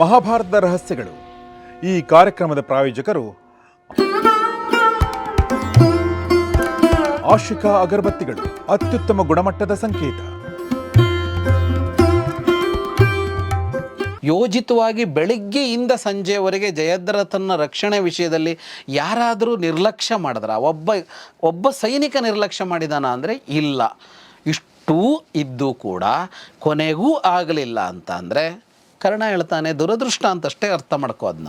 ಮಹಾಭಾರತದ ರಹಸ್ಯಗಳು. ಈ ಕಾರ್ಯಕ್ರಮದ ಪ್ರಾಯೋಜಕರು ಆಶಿಕಾ ಅಗರಬತ್ತಿಗಳು, ಅತ್ಯುತ್ತಮ ಗುಣಮಟ್ಟದ ಸಂಕೇತ. ಯೋಜಿತವಾಗಿ ಬೆಳಿಗ್ಗೆಯಿಂದ ಸಂಜೆವರೆಗೆ ಜಯದ್ರಥನ ರಕ್ಷಣೆ ವಿಷಯದಲ್ಲಿ ಯಾರಾದರೂ ನಿರ್ಲಕ್ಷ್ಯ ಮಾಡಿದ್ರ? ಒಬ್ಬ ಒಬ್ಬ ಸೈನಿಕ ನಿರ್ಲಕ್ಷ್ಯ ಮಾಡಿದಾನ ಅಂದರೆ ಇಲ್ಲ. ಇಷ್ಟು ಇದ್ದು ಕೂಡ ಕೊನೆಗೂ ಆಗಲಿಲ್ಲ ಅಂತ ಅಂದರೆ ಕರ್ಣ ಹೇಳ್ತಾನೆ, ದುರದೃಷ್ಟ ಅಂತಷ್ಟೇ ಅರ್ಥ ಮಾಡ್ಕೋ ಅದನ್ನ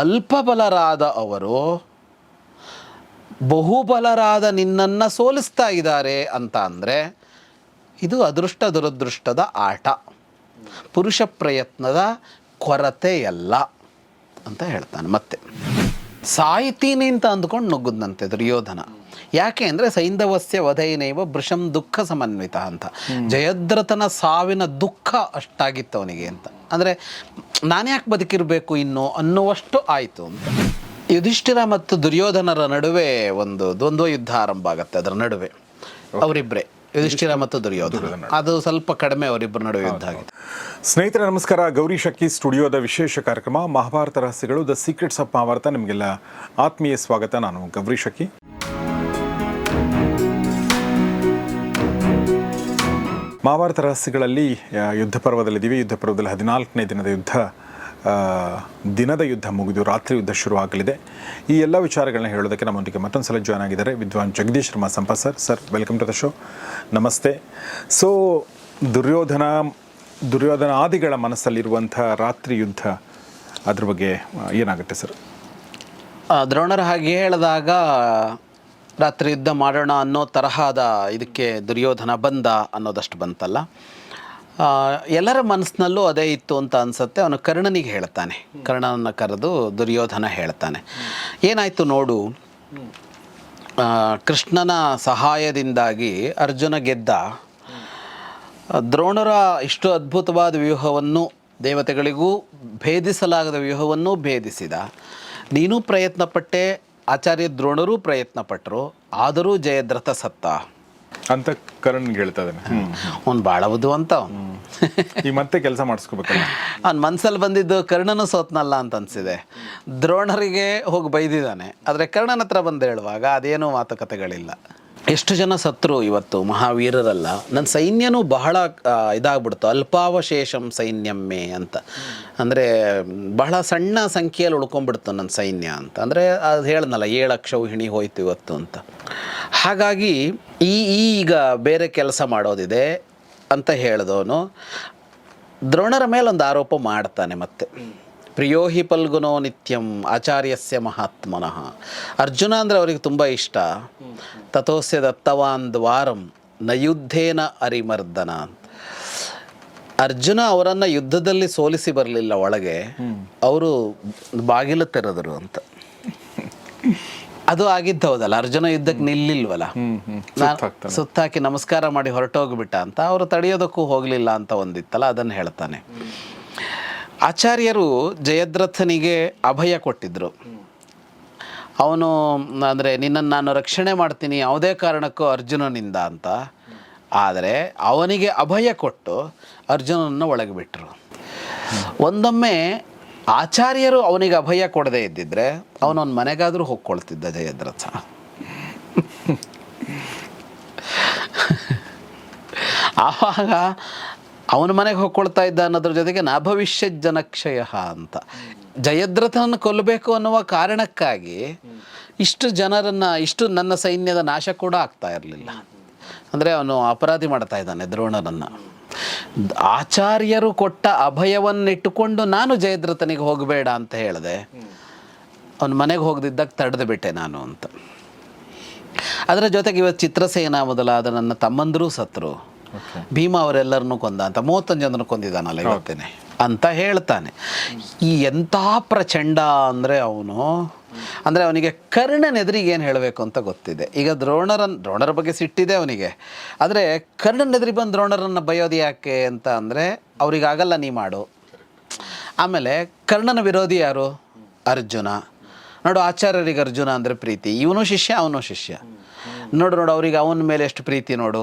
ಅಲ್ಪಬಲರಾದ ಅವರು, ಬಹುಬಲರಾದ ನಿನ್ನನ್ನು ಸೋಲಿಸ್ತಾ ಇದ್ದಾರೆ ಅಂತ ಅಂದರೆ, ಇದು ಅದೃಷ್ಟ ದುರದೃಷ್ಟದ ಆಟ. ಪುರುಷ ಪ್ರಯತ್ನದ ಕೊರತೆಯಲ್ಲ ಅಂತ ಹೇಳ್ತಾನೆ ಮತ್ತೆ. ಸಾಯ್ತೀನಿ ಅಂತ ಅಂದ್ಕೊಂಡು ನುಗ್ಗದ್ನಂತೆ ದುರ್ಯೋಧನ. ಯಾಕೆ ಅಂದರೆ ಸೈಂಧವಸ್ಯ ವಧೈನೈವ ಭೃಷಂ ದುಃಖ ಸಮನ್ವಿತ ಅಂತ. ಜಯದ್ರಥನ ಸಾವಿನ ದುಃಖ ಅಷ್ಟಾಗಿತ್ತು ಅವನಿಗೆ ಅಂತ. ಅಂದರೆ ನಾನ್ಯಾಕೆ ಬದುಕಿರಬೇಕು ಇನ್ನು ಅನ್ನುವಷ್ಟು ಆಯಿತು ಅಂತ. ಯುಧಿಷ್ಠಿರ ಮತ್ತು ದುರ್ಯೋಧನರ ನಡುವೆ ಒಂದು ದ್ವಂದ್ವ ಯುದ್ಧ ಆರಂಭ ಆಗುತ್ತೆ ಅದರ ನಡುವೆ. ಅವರಿಬ್ಬರೇ ಯುಧಿಷ್ಠಿರ ಮತ್ತು ದುರ್ಯೋಧನ. ಅದು ಸ್ವಲ್ಪ ಕಡಿಮೆ ಅವರಿಬ್ಬರ ನಡುವೆ ಯುದ್ಧ ಆಗಿದೆ. ಸ್ನೇಹಿತರೆ ನಮಸ್ಕಾರ. ಗೌರಿ ಶಕ್ಕಿ ಸ್ಟುಡಿಯೋದ ವಿಶೇಷ ಕಾರ್ಯಕ್ರಮ ಮಹಾಭಾರತ ರಹಸ್ಯಗಳು ದ ಸೀಕ್ರೆಟ್ಸ್ ಆಫ್ ಮಹಾಭಾರತ ನಿಮಗೆಲ್ಲ ಆತ್ಮೀಯ ಸ್ವಾಗತ. ನಾನು ಗೌರಿ ಶಕ್ಕಿ ಮಹಾಭಾರತ ರಹಸ್ಯಗಳಲ್ಲಿ ಯುದ್ಧ ಪರ್ವದಲ್ಲಿದ್ದೀವಿ. ಯುದ್ಧ ಪರ್ವದಲ್ಲಿ ಹದಿನಾಲ್ಕನೇ ದಿನದ ಯುದ್ಧ ದಿನದ ಯುದ್ಧ ಮುಗಿದು ರಾತ್ರಿ ಯುದ್ಧ ಶುರುವಾಗಲಿದೆ ಈ ಎಲ್ಲ ವಿಚಾರಗಳನ್ನ ಹೇಳೋದಕ್ಕೆ ನಮ್ಮೊಂದಿಗೆ ಮತ್ತೊಂದು ಸಲ ಜಾಯ್ನ್ ಆಗಿದ್ದಾರೆ ವಿದ್ವಾನ್ Jagadish Sharma ಸಂಪ sir. Sir welcome to the show ನಮಸ್ತೆ. ಸೊ ದುರ್ಯೋಧನ ದುರ್ಯೋಧನ ಆದಿಗಳ ಮನಸ್ಸಲ್ಲಿರುವಂಥ ರಾತ್ರಿ ಯುದ್ಧ, ಅದ್ರ ಬಗ್ಗೆ ಏನಾಗುತ್ತೆ ಸರ್? ದ್ರೋಣರು ಹಾಗೆ ಹೇಳಿದಾಗ ರಾತ್ರಿ ಯುದ್ಧ ಮಾಡೋಣ ಅನ್ನೋ ತರಹದ ಇದಕ್ಕೆ ದುರ್ಯೋಧನ ಬಂದ ಅನ್ನೋದಷ್ಟು ಬಂತಲ್ಲ. ಎಲ್ಲರ ಮನಸ್ಸಿನಲ್ಲೂ ಅದೇ ಇತ್ತು ಅಂತ ಅನಿಸುತ್ತೆ. ಅವನು ಕರ್ಣನಿಗೆ ಹೇಳ್ತಾನೆ. ಕರ್ಣನನ್ನು ಕರೆದು ದುರ್ಯೋಧನ ಹೇಳ್ತಾನೆ. ಏನಾಯಿತು ನೋಡು. ಕೃಷ್ಣನ ಸಹಾಯದಿಂದಾಗಿ ಅರ್ಜುನ ಗೆದ್ದ. ದ್ರೋಣರ ಇಷ್ಟು ಅದ್ಭುತವಾದ ವ್ಯೂಹವನ್ನು ದೇವತೆಗಳಿಗೂ ಭೇದಿಸಲಾಗದ ವ್ಯೂಹವನ್ನು ಭೇದಿಸಿದ. ನೀನು ಪ್ರಯತ್ನಪಟ್ಟೆ. ಆಚಾರ್ಯ ದ್ರೋಣರೂ ಪ್ರಯತ್ನಪಟ್ಟರು ಆದರೂ ಜಯದ್ರಥ ಸತ್ತ. ಅಂತ ಕರಣ್ ಹೇಳ್ತಾ ಇದ್ದಾನೆ. ಅವ್ನು ಭಾಳ ಬುದ್ಧಿವಂತ ಅವನು. ಈಗ ಮತ್ತೆ ಕೆಲಸ ಮಾಡಿಸ್ಕೋಬೇಕಲ್ಲ. ಅವ್ನ ಮನ್ಸಲ್ಲಿ ಬಂದಿದ್ದು ಕರ್ಣನು ಸೋತ್ನಲ್ಲ ಅಂತ ಅನಿಸಿದೆ. ದ್ರೋಣರಿಗೆ ಹೋಗಿ ಬೈದಿದ್ದಾನೆ. ಆದರೆ ಕರ್ಣನ ಹತ್ರ ಬಂದು ಹೇಳುವಾಗ ಅದೇನೂ ಮಾತುಕತೆಗಳಿಲ್ಲ. ಎಷ್ಟು ಜನ ಸತ್ರು ಇವತ್ತು ಮಹಾವೀರರಲ್ಲ? ನನ್ನ ಸೈನ್ಯನೂ ಬಹಳ ಇದಾಗ್ಬಿಡ್ತು. ಅಲ್ಪಾವಶೇಷಂ ಸೈನ್ಯಮ್ಮೆ ಅಂತ. ಅಂದರೆ ಬಹಳ ಸಣ್ಣ ಸಂಖ್ಯೆಯಲ್ಲಿ ಉಳ್ಕೊಂಡ್ಬಿಡ್ತು ನನ್ನ ಸೈನ್ಯ ಅಂತ. ಅಂದರೆ ಅದು ಹೇಳ್ದಲ್ಲ ಏಳು ಅಕ್ಷೌಹಿಣಿ ಹೋಯ್ತು ಇವತ್ತು ಅಂತ. ಹಾಗಾಗಿ ಈ ಈಗ ಬೇರೆ ಕೆಲಸ ಮಾಡೋದಿದೆ ಅಂತ ಹೇಳಿದವನು, ದ್ರೋಣರ ಮೇಲೆ ಒಂದು ಆರೋಪ ಮಾಡ್ತಾನೆ ಮತ್ತೆ. ಪ್ರಿಯೋ ಹಿ ಪಲ್ಗುನೋ ನಿತ್ಯಂ ಆಚಾರ್ಯಸ್ಯ ಮಹಾತ್ಮನಃ. ಅರ್ಜುನ ಅಂದರೆ ಅವರಿಗೆ ತುಂಬ ಇಷ್ಟ. ತಥೋಸ್ಯ ದತ್ತವಾನ್ ದ್ವಾರಂ ಯುದ್ಧೇನ ಅರಿಮರ್ದನ ಅರ್ಜುನ ಅವರನ್ನು ಯುದ್ಧದಲ್ಲಿ ಸೋಲಿಸಿ ಬರಲಿಲ್ಲ ಒಳಗೆ ಅವರು ಬಾಗಿಲು ತೆರೆದರು ಅಂತ. ಅದು ಆಗಿದ್ದ ಹೌದಲ್ಲ, ಅರ್ಜುನ ಯುದ್ಧಕ್ಕೆ ನಿಲ್ಲಿಲ್ವಲ್ಲ? ಸುತ್ತಾಕಿ ನಮಸ್ಕಾರ ಮಾಡಿ ಹೊರಟೋಗ್ಬಿಟ್ಟ ಅಂತ, ಅವರು ತಡೆಯೋದಕ್ಕೂ ಹೋಗಲಿಲ್ಲ ಅಂತ ಒಂದಿತ್ತಲ್ಲ, ಅದನ್ನು ಹೇಳ್ತಾನೆ. ಆಚಾರ್ಯರು ಜಯದ್ರಥನಿಗೆ ಅಭಯ ಕೊಟ್ಟಿದ್ದರು ಅವನು ಅಂದರೆ ನಿನ್ನನ್ನು ನಾನು ರಕ್ಷಣೆ ಮಾಡ್ತೀನಿ ಯಾವುದೇ ಕಾರಣಕ್ಕೂ ಅರ್ಜುನನಿಂದ ಅಂತ. ಆದರೆ ಅವನಿಗೆ ಅಭಯ ಕೊಟ್ಟು ಅರ್ಜುನನನ್ನು ಒಳಗೆ ಬಿಟ್ಟರು ಒಂದೊಮ್ಮೆ ಆಚಾರ್ಯರು ಅವನಿಗೆ ಅಭಯ ಕೊಡದೇ ಇದ್ದಿದ್ರೆ ಅವನೊಂದು ಮನೆಗಾದರೂ ಹೋಗ್ಕೊಳ್ತಿದ್ದ ಜಯದ್ರಥ. ಆವಾಗ ಅವನ ಮನೆಗೆ ಹೊಕ್ಕೊಳ್ತಾ ಇದ್ದ ಅನ್ನೋದ್ರ ಜೊತೆಗೆ ನ ಭವಿಷ್ಯ ಜನಕ್ಷಯ ಅಂತ. ಜಯದ್ರಥನನ್ನು ಕೊಲ್ಲಬೇಕು ಅನ್ನುವ ಕಾರಣಕ್ಕಾಗಿ ಇಷ್ಟು ಜನರನ್ನು, ಇಷ್ಟು ನನ್ನ ಸೈನ್ಯದ ನಾಶ ಕೂಡ ಆಗ್ತಾ ಇರಲಿಲ್ಲ. ಅಂದರೆ ಅವನು ಅಪರಾಧಿ ಮಾಡ್ತಾ ಇದ್ದಾನೆ ದ್ರೋಣರನ್ನು ಆಚಾರ್ಯರು ಕೊಟ್ಟ ಅಭಯವನ್ನಿಟ್ಟುಕೊಂಡು ನಾನು ಜಯದ್ರಥನಿಗೆ ಹೋಗಬೇಡ ಅಂತ ಹೇಳಿದೆ. ಅವನ ಮನೆಗೆ ಹೋಗದಿದ್ದಾಗ ತಡೆದು ಬಿಟ್ಟೆ ನಾನು ಅಂತ. ಅದರ ಜೊತೆಗೆ ಇವತ್ತು ಚಿತ್ರಸೇನ ಮೊದಲಾದ ನನ್ನ ತಮ್ಮಂದರೂ ಸತ್ರು. ಭೀಮ ಅವರೆಲ್ಲರನ್ನೂ ಕೊಂದ ಅಂತ ಮೂವತ್ತೊಂದು ಜನರು ಕೊಂದಿದ್ದಾನಲ್ಲ ಇವತ್ತೇನೆ ಅಂತ ಹೇಳ್ತಾನೆ. ಈ ಎಂಥ ಪ್ರಚಂಡ ಅಂದರೆ ಅವನು ಅಂದರೆ ಅವನಿಗೆ ಕರ್ಣನ ಎದುರಿಗೆ ಏನು ಹೇಳಬೇಕು ಅಂತ ಗೊತ್ತಿದೆ. ಈಗ ದ್ರೋಣರನ್ ದ್ರೋಣರ ಬಗ್ಗೆ ಸಿಟ್ಟಿದೆ ಅವನಿಗೆ. ಆದರೆ ಕರ್ಣನ ಎದುರಿಗೆ ಬಂದು ದ್ರೋಣರನ್ನು ಬಯೋದು ಯಾಕೆ ಅಂತ ಅಂದರೆ ಅವರಿಗಾಗಲ್ಲ ನೀ ಮಾಡು. ಆಮೇಲೆ ಕರ್ಣನ ವಿರೋಧಿ ಯಾರು? ಅರ್ಜುನ. ನೋಡು ಆಚಾರ್ಯರಿಗೆ ಅರ್ಜುನ ಅಂದರೆ ಪ್ರೀತಿ. ಇವನು ಶಿಷ್ಯ ಅವನು ಶಿಷ್ಯ. ನೋಡು ನೋಡು ಅವ್ರಿಗೆ ಅವನ ಮೇಲೆ ಎಷ್ಟು ಪ್ರೀತಿ ನೋಡು.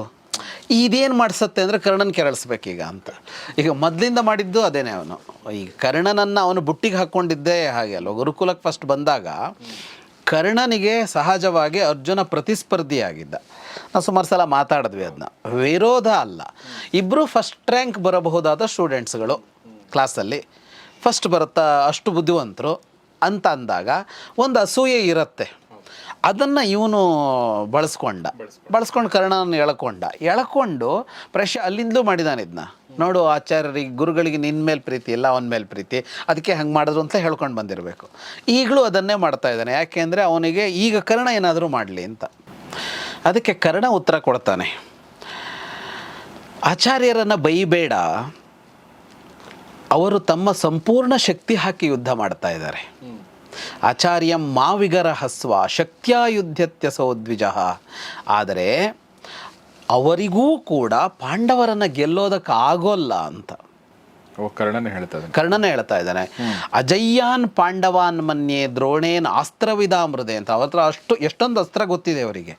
ಇದೇನು ಮಾಡಿಸುತ್ತೆ ಅಂದರೆ ಕರ್ಣನ್ ಕೆರಳಿಸ್ಬೇಕೀಗ ಅಂತ. ಈಗ ಮೊದಲಿಂದ ಮಾಡಿದ್ದು ಅದೇನೇ ಅವನು. ಈ ಕರ್ಣನನ್ನು ಅವನು ಬುಟ್ಟಿಗೆ ಹಾಕ್ಕೊಂಡಿದ್ದೇ ಹಾಗೆ ಅಲ್ವ? ಗುರುಕುಲಕ್ಕೆ ಫಸ್ಟ್ ಬಂದಾಗ ಕರ್ಣನಿಗೆ ಸಹಜವಾಗಿ ಅರ್ಜುನ ಪ್ರತಿಸ್ಪರ್ಧಿಯಾಗಿದ್ದ. ನಾವು ಸುಮಾರು ಸಲ ಮಾತಾಡಿದ್ವಿ ಅದನ್ನ ವಿರೋಧ ಅಲ್ಲ. ಇಬ್ಬರು ಫಸ್ಟ್ ರ್ಯಾಂಕ್ ಬರಬಹುದಾದ ಸ್ಟೂಡೆಂಟ್ಸ್ಗಳು ಕ್ಲಾಸಲ್ಲಿ ಫಸ್ಟ್ ಬರುತ್ತಾ ಅಷ್ಟು ಬುದ್ಧಿವಂತರು ಅಂತ ಅಂದಾಗ ಒಂದು ಅಸೂಯೆ ಇರುತ್ತೆ. ಅದನ್ನು ಇವನು ಬಳಸ್ಕೊಂಡ. ಬಳಸ್ಕೊಂಡು. ಕರ್ಣನ ಎಳ್ಕೊಂಡ. ಎಳ್ಕೊಂಡು ಪ್ರಶ ಅಲ್ಲಿಂದಲೂ ಮಾಡಿದಾನೆ ಇದನ್ನ ನೋಡು ಆಚಾರ್ಯರಿಗೆ ಗುರುಗಳಿಗೆ ನಿನ್ನ ಮೇಲೆ ಪ್ರೀತಿ ಇಲ್ಲ ಅವನ ಮೇಲೆ ಪ್ರೀತಿ. ಅದಕ್ಕೆ ಹಂಗೆ ಮಾಡಿದ್ರು ಅಂತ ಹೇಳ್ಕೊಂಡು ಬಂದಿರಬೇಕು. ಈಗಲೂ ಅದನ್ನೇ ಮಾಡ್ತಾ ಇದ್ದಾನೆ. ಯಾಕೆಂದರೆ ಅವನಿಗೆ ಈಗ ಕರ್ಣ ಏನಾದರೂ ಮಾಡಲಿ ಅಂತ. ಅದಕ್ಕೆ ಕರ್ಣ ಉತ್ತರ ಕೊಡ್ತಾನೆ. ಆಚಾರ್ಯರನ್ನು ಬೈಬೇಡ. ಅವರು ತಮ್ಮ ಸಂಪೂರ್ಣ ಶಕ್ತಿ ಹಾಕಿ ಯುದ್ಧ ಮಾಡ್ತಾ ಇದ್ದಾರೆ. ಆಚಾರ್ಯಂ ಮಾವಿಗರ ಹಸ್ವ ಶಕ್ತ್ಯಾಯುಧ್ಯತ್ಯ ಸೋದ್ವಿಜ ಆದರೆ ಅವರಿಗೂ ಕೂಡ ಪಾಂಡವರನ್ನು ಗೆಲ್ಲೋದಕ್ಕೆ ಆಗೋಲ್ಲ ಅಂತ. ಕರ್ಣನ ಕರ್ಣನೇ ಹೇಳ್ತಾ ಕರ್ಣನ ಹೇಳ್ತಾ ಇದ್ದಾನೆ. ಅಜಯ್ಯಾನ್ ಪಾಂಡವಾನ್ ಮನ್ಯೆ ದ್ರೋಣೇನ್ ಅಸ್ತ್ರವಿದಾಮೃದೆ ಅಂತ. ಅವ್ರ ಹತ್ರ ಅಷ್ಟು ಎಷ್ಟೊಂದು ಅಸ್ತ್ರ ಗೊತ್ತಿದೆ ಅವರಿಗೆ.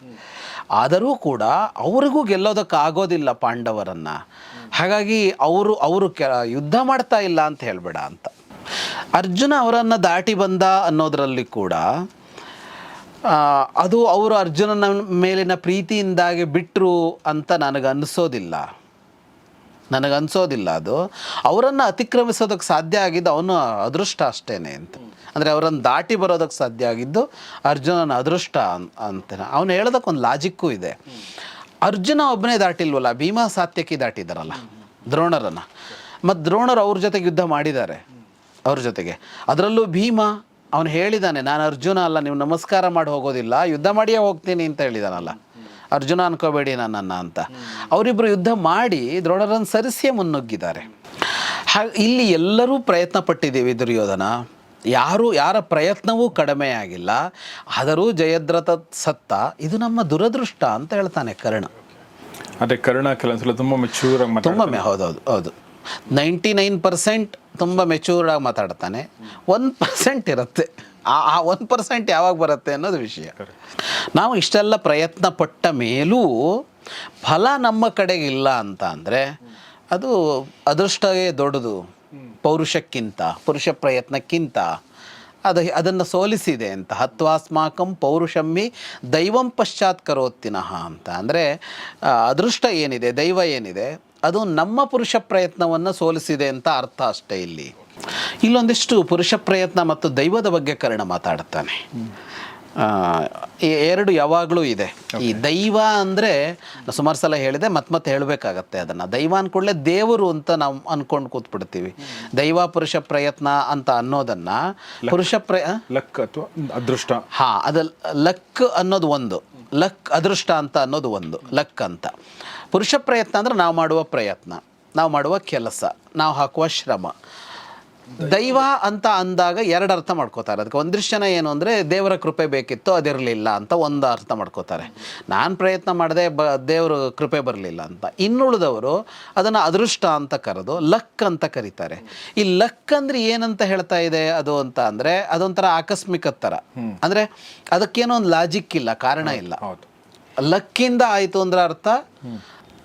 ಆದರೂ ಕೂಡ ಅವರಿಗೂ ಗೆಲ್ಲೋದಕ್ಕೆ ಆಗೋದಿಲ್ಲ ಪಾಂಡವರನ್ನ. ಹಾಗಾಗಿ ಅವರು ಅವರು ಕೆ ಯುದ್ಧ ಮಾಡ್ತಾ ಇಲ್ಲ ಅಂತ ಹೇಳಬೇಡ ಅಂತ. ಅರ್ಜುನ ಅವರನ್ನು ದಾಟಿ ಬಂದ ಅನ್ನೋದರಲ್ಲಿ ಕೂಡ ಅದು ಅವರು ಅರ್ಜುನನ ಮೇಲಿನ ಪ್ರೀತಿಯಿಂದಾಗಿ ಬಿಟ್ಟರು ಅಂತ ನನಗೆ ಅನಿಸೋದಿಲ್ಲ. ನನಗನ್ಸೋದಿಲ್ಲ ಅದು. ಅವರನ್ನು ಅತಿಕ್ರಮಿಸೋದಕ್ಕೆ ಸಾಧ್ಯ ಆಗಿದ್ದು ಅವನು ಅದೃಷ್ಟ ಅಷ್ಟೇ ಅಂತ. ಅಂದರೆ ಅವರನ್ನು ದಾಟಿ ಬರೋದಕ್ಕೆ ಸಾಧ್ಯ ಆಗಿದ್ದು ಅರ್ಜುನನ ಅದೃಷ್ಟ ಅಂತ. ಅವನು ಹೇಳೋದಕ್ಕೊಂದು ಲಾಜಿಕ್ಕೂ ಇದೆ. ಅರ್ಜುನ ಒಬ್ಬನೇ ದಾಟಿಲ್ವಲ್ಲ, ಭೀಮಾ ಸಾತ್ಯಕ್ಕೆ ದಾಟಿದಾರಲ್ಲ, ದ್ರೋಣರನ್ನು. ಮತ್ತು ದ್ರೋಣರು ಅವ್ರ ಜೊತೆಗೆ ಯುದ್ಧ ಮಾಡಿದ್ದಾರೆ. ಅವ್ರ ಜೊತೆಗೆ. ಅದರಲ್ಲೂ ಭೀಮ ಅವನು ಹೇಳಿದ್ದಾನೆ ನಾನು ಅರ್ಜುನ ಅಲ್ಲ ನೀವು ನಮಸ್ಕಾರ ಮಾಡಿ ಹೋಗೋದಿಲ್ಲ ಯುದ್ಧ ಮಾಡಿಯೇ ಹೋಗ್ತೀನಿ ಅಂತ ಹೇಳಿದಾನಲ್ಲ. ಅರ್ಜುನ ಅನ್ಕೋಬೇಡಿ ನನ್ನನ್ನು ಅಂತ. ಅವರಿಬ್ಬರು ಯುದ್ಧ ಮಾಡಿ ದ್ರೋಣರನ್ನು ಸರಿಸಿಯೇ ಮುನ್ನುಗ್ಗಿದ್ದಾರೆ. ಹಾ ಇಲ್ಲಿ ಎಲ್ಲರೂ ಪ್ರಯತ್ನ ಪಟ್ಟಿದ್ದೀವಿ ದುರ್ಯೋಧನ. ಯಾರು ಯಾರ ಪ್ರಯತ್ನವೂ ಕಡಿಮೆ ಆಗಿಲ್ಲ. ಆದರೂ ಜಯದ್ರತ ಸತ್ತ. ಇದು ನಮ್ಮ ದುರದೃಷ್ಟ ಅಂತ ಹೇಳ್ತಾನೆ ಕರ್ಣ. ಅದೇ ಕರ್ಣ ಕೆಲವೊಂದ್ಸಲ ತುಂಬ ಮೆಚೂರ್ ಆಗಿ ತುಂಬ ಹೌದೌದು ಹೌದು. ನೈಂಟಿ ನೈನ್ ಪರ್ಸೆಂಟ್ ತುಂಬ ಮೆಚೂರ್ಡಾಗಿ ಮಾತಾಡ್ತಾನೆ. ಒನ್ ಪರ್ಸೆಂಟ್ ಇರುತ್ತೆ. ಆ ಆ ಒನ್ ಪರ್ಸೆಂಟ್ ಯಾವಾಗ ಬರುತ್ತೆ ಅನ್ನೋದು ವಿಷಯ. ನಾವು ಇಷ್ಟೆಲ್ಲ ಪ್ರಯತ್ನ ಪಟ್ಟ ಮೇಲೂ ಫಲ ನಮ್ಮ ಕಡೆಗೆ ಇಲ್ಲ ಅಂತ ಅಂದರೆ ಅದು ಅದೃಷ್ಟವೇ ದೊಡ್ಡದು. ಪೌರುಷಕ್ಕಿಂತ, ಪುರುಷ ಪ್ರಯತ್ನಕ್ಕಿಂತ. ಅದು, ಅದನ್ನು ಸೋಲಿಸಿದೆ ಅಂತ. ಹತ್ವಾಸ್ಮಾಕಂ ಪೌರುಷಮ್ಮಿ ದೈವಂ ಪಶ್ಚಾತ್ ಕರೋತ್ತಿನಃ ಅಂತ ಅಂದರೆ ಅದೃಷ್ಟ ಏನಿದೆ, ದೈವ ಏನಿದೆ? ಅದು ನಮ್ಮ ಪುರುಷ ಪ್ರಯತ್ನವನ್ನು ಸೋಲಿಸಿದೆ ಅಂತ ಅರ್ಥ ಅಷ್ಟೇ ಇಲ್ಲಿ. ಇಲ್ಲೊಂದಿಷ್ಟು ಪುರುಷ ಪ್ರಯತ್ನ ಮತ್ತು ದೈವದ ಬಗ್ಗೆ ಕರ್ಣ ಈ ಎರಡು ಯಾವಾಗಲೂ ಇದೆ. ಈ ದೈವ ಅಂದರೆ ಸುಮಾರು ಸಲ ಹೇಳಿದೆ ಮತ್ತೆ ಮತ್ತೆ ಹೇಳಬೇಕಾಗತ್ತೆ ಅದನ್ನು. ದೈವ ಅಂದ್ಕೊಳ್ಳೆ ದೇವರು ಅಂತ ನಾವು ಅಂದ್ಕೊಂಡು ಕೂತ್ಬಿಡ್ತೀವಿ. ದೈವ ಪುರುಷ ಪ್ರಯತ್ನ ಅಂತ ಅನ್ನೋದನ್ನು ಪುರುಷ ಪ್ರಯ ಲಕ್ ಅಥವಾ ಅದೃಷ್ಟ. ಹಾಂ ಅದು ಲಕ್ ಅನ್ನೋದು ಒಂದು. ಲಕ್ ಅದೃಷ್ಟ ಅಂತ ಅನ್ನೋದು ಒಂದು. ಲಕ್ ಅಂತ. ಪುರುಷ ಪ್ರಯತ್ನ ಅಂದರೆ ನಾವು ಮಾಡುವ ಪ್ರಯತ್ನ. ನಾವು ಮಾಡುವ ಕೆಲಸ. ನಾವು ಹಾಕುವ ಶ್ರಮ. ದೈವ ಅಂತ ಅಂದಾಗ ಎರಡು ಅರ್ಥ ಮಾಡ್ಕೋತಾರೆ. ಅದಕ್ಕೆ ಒಂದಿಷ್ಟು ಜನ ಏನು ಅಂದರೆ ದೇವರ ಕೃಪೆ ಬೇಕಿತ್ತು ಅದಿರಲಿಲ್ಲ ಅಂತ ಒಂದು ಅರ್ಥ ಮಾಡ್ಕೋತಾರೆ. ನಾನು ಪ್ರಯತ್ನ ಮಾಡದೆ ಬ ದೇವರು ಕೃಪೆ ಬರಲಿಲ್ಲ ಅಂತ. ಇನ್ನುಳಿದವರು ಅದನ್ನು ಅದೃಷ್ಟ ಅಂತ ಕರೆದು ಲಕ್ ಅಂತ ಕರೀತಾರೆ. ಈ ಲಕ್ ಅಂದ್ರೆ ಏನಂತ ಹೇಳ್ತಾ ಇದೆ ಅದು ಅಂತ ಅಂದರೆ ಅದೊಂಥರ ಆಕಸ್ಮಿಕ ಥರ ಅಂದರೆ ಅದಕ್ಕೇನೋ ಒಂದು ಲಾಜಿಕ್ ಇಲ್ಲ ಕಾರಣ ಇಲ್ಲ. ಲಕ್ಕಿಂದ ಆಯಿತು ಅಂದ್ರೆ ಅರ್ಥ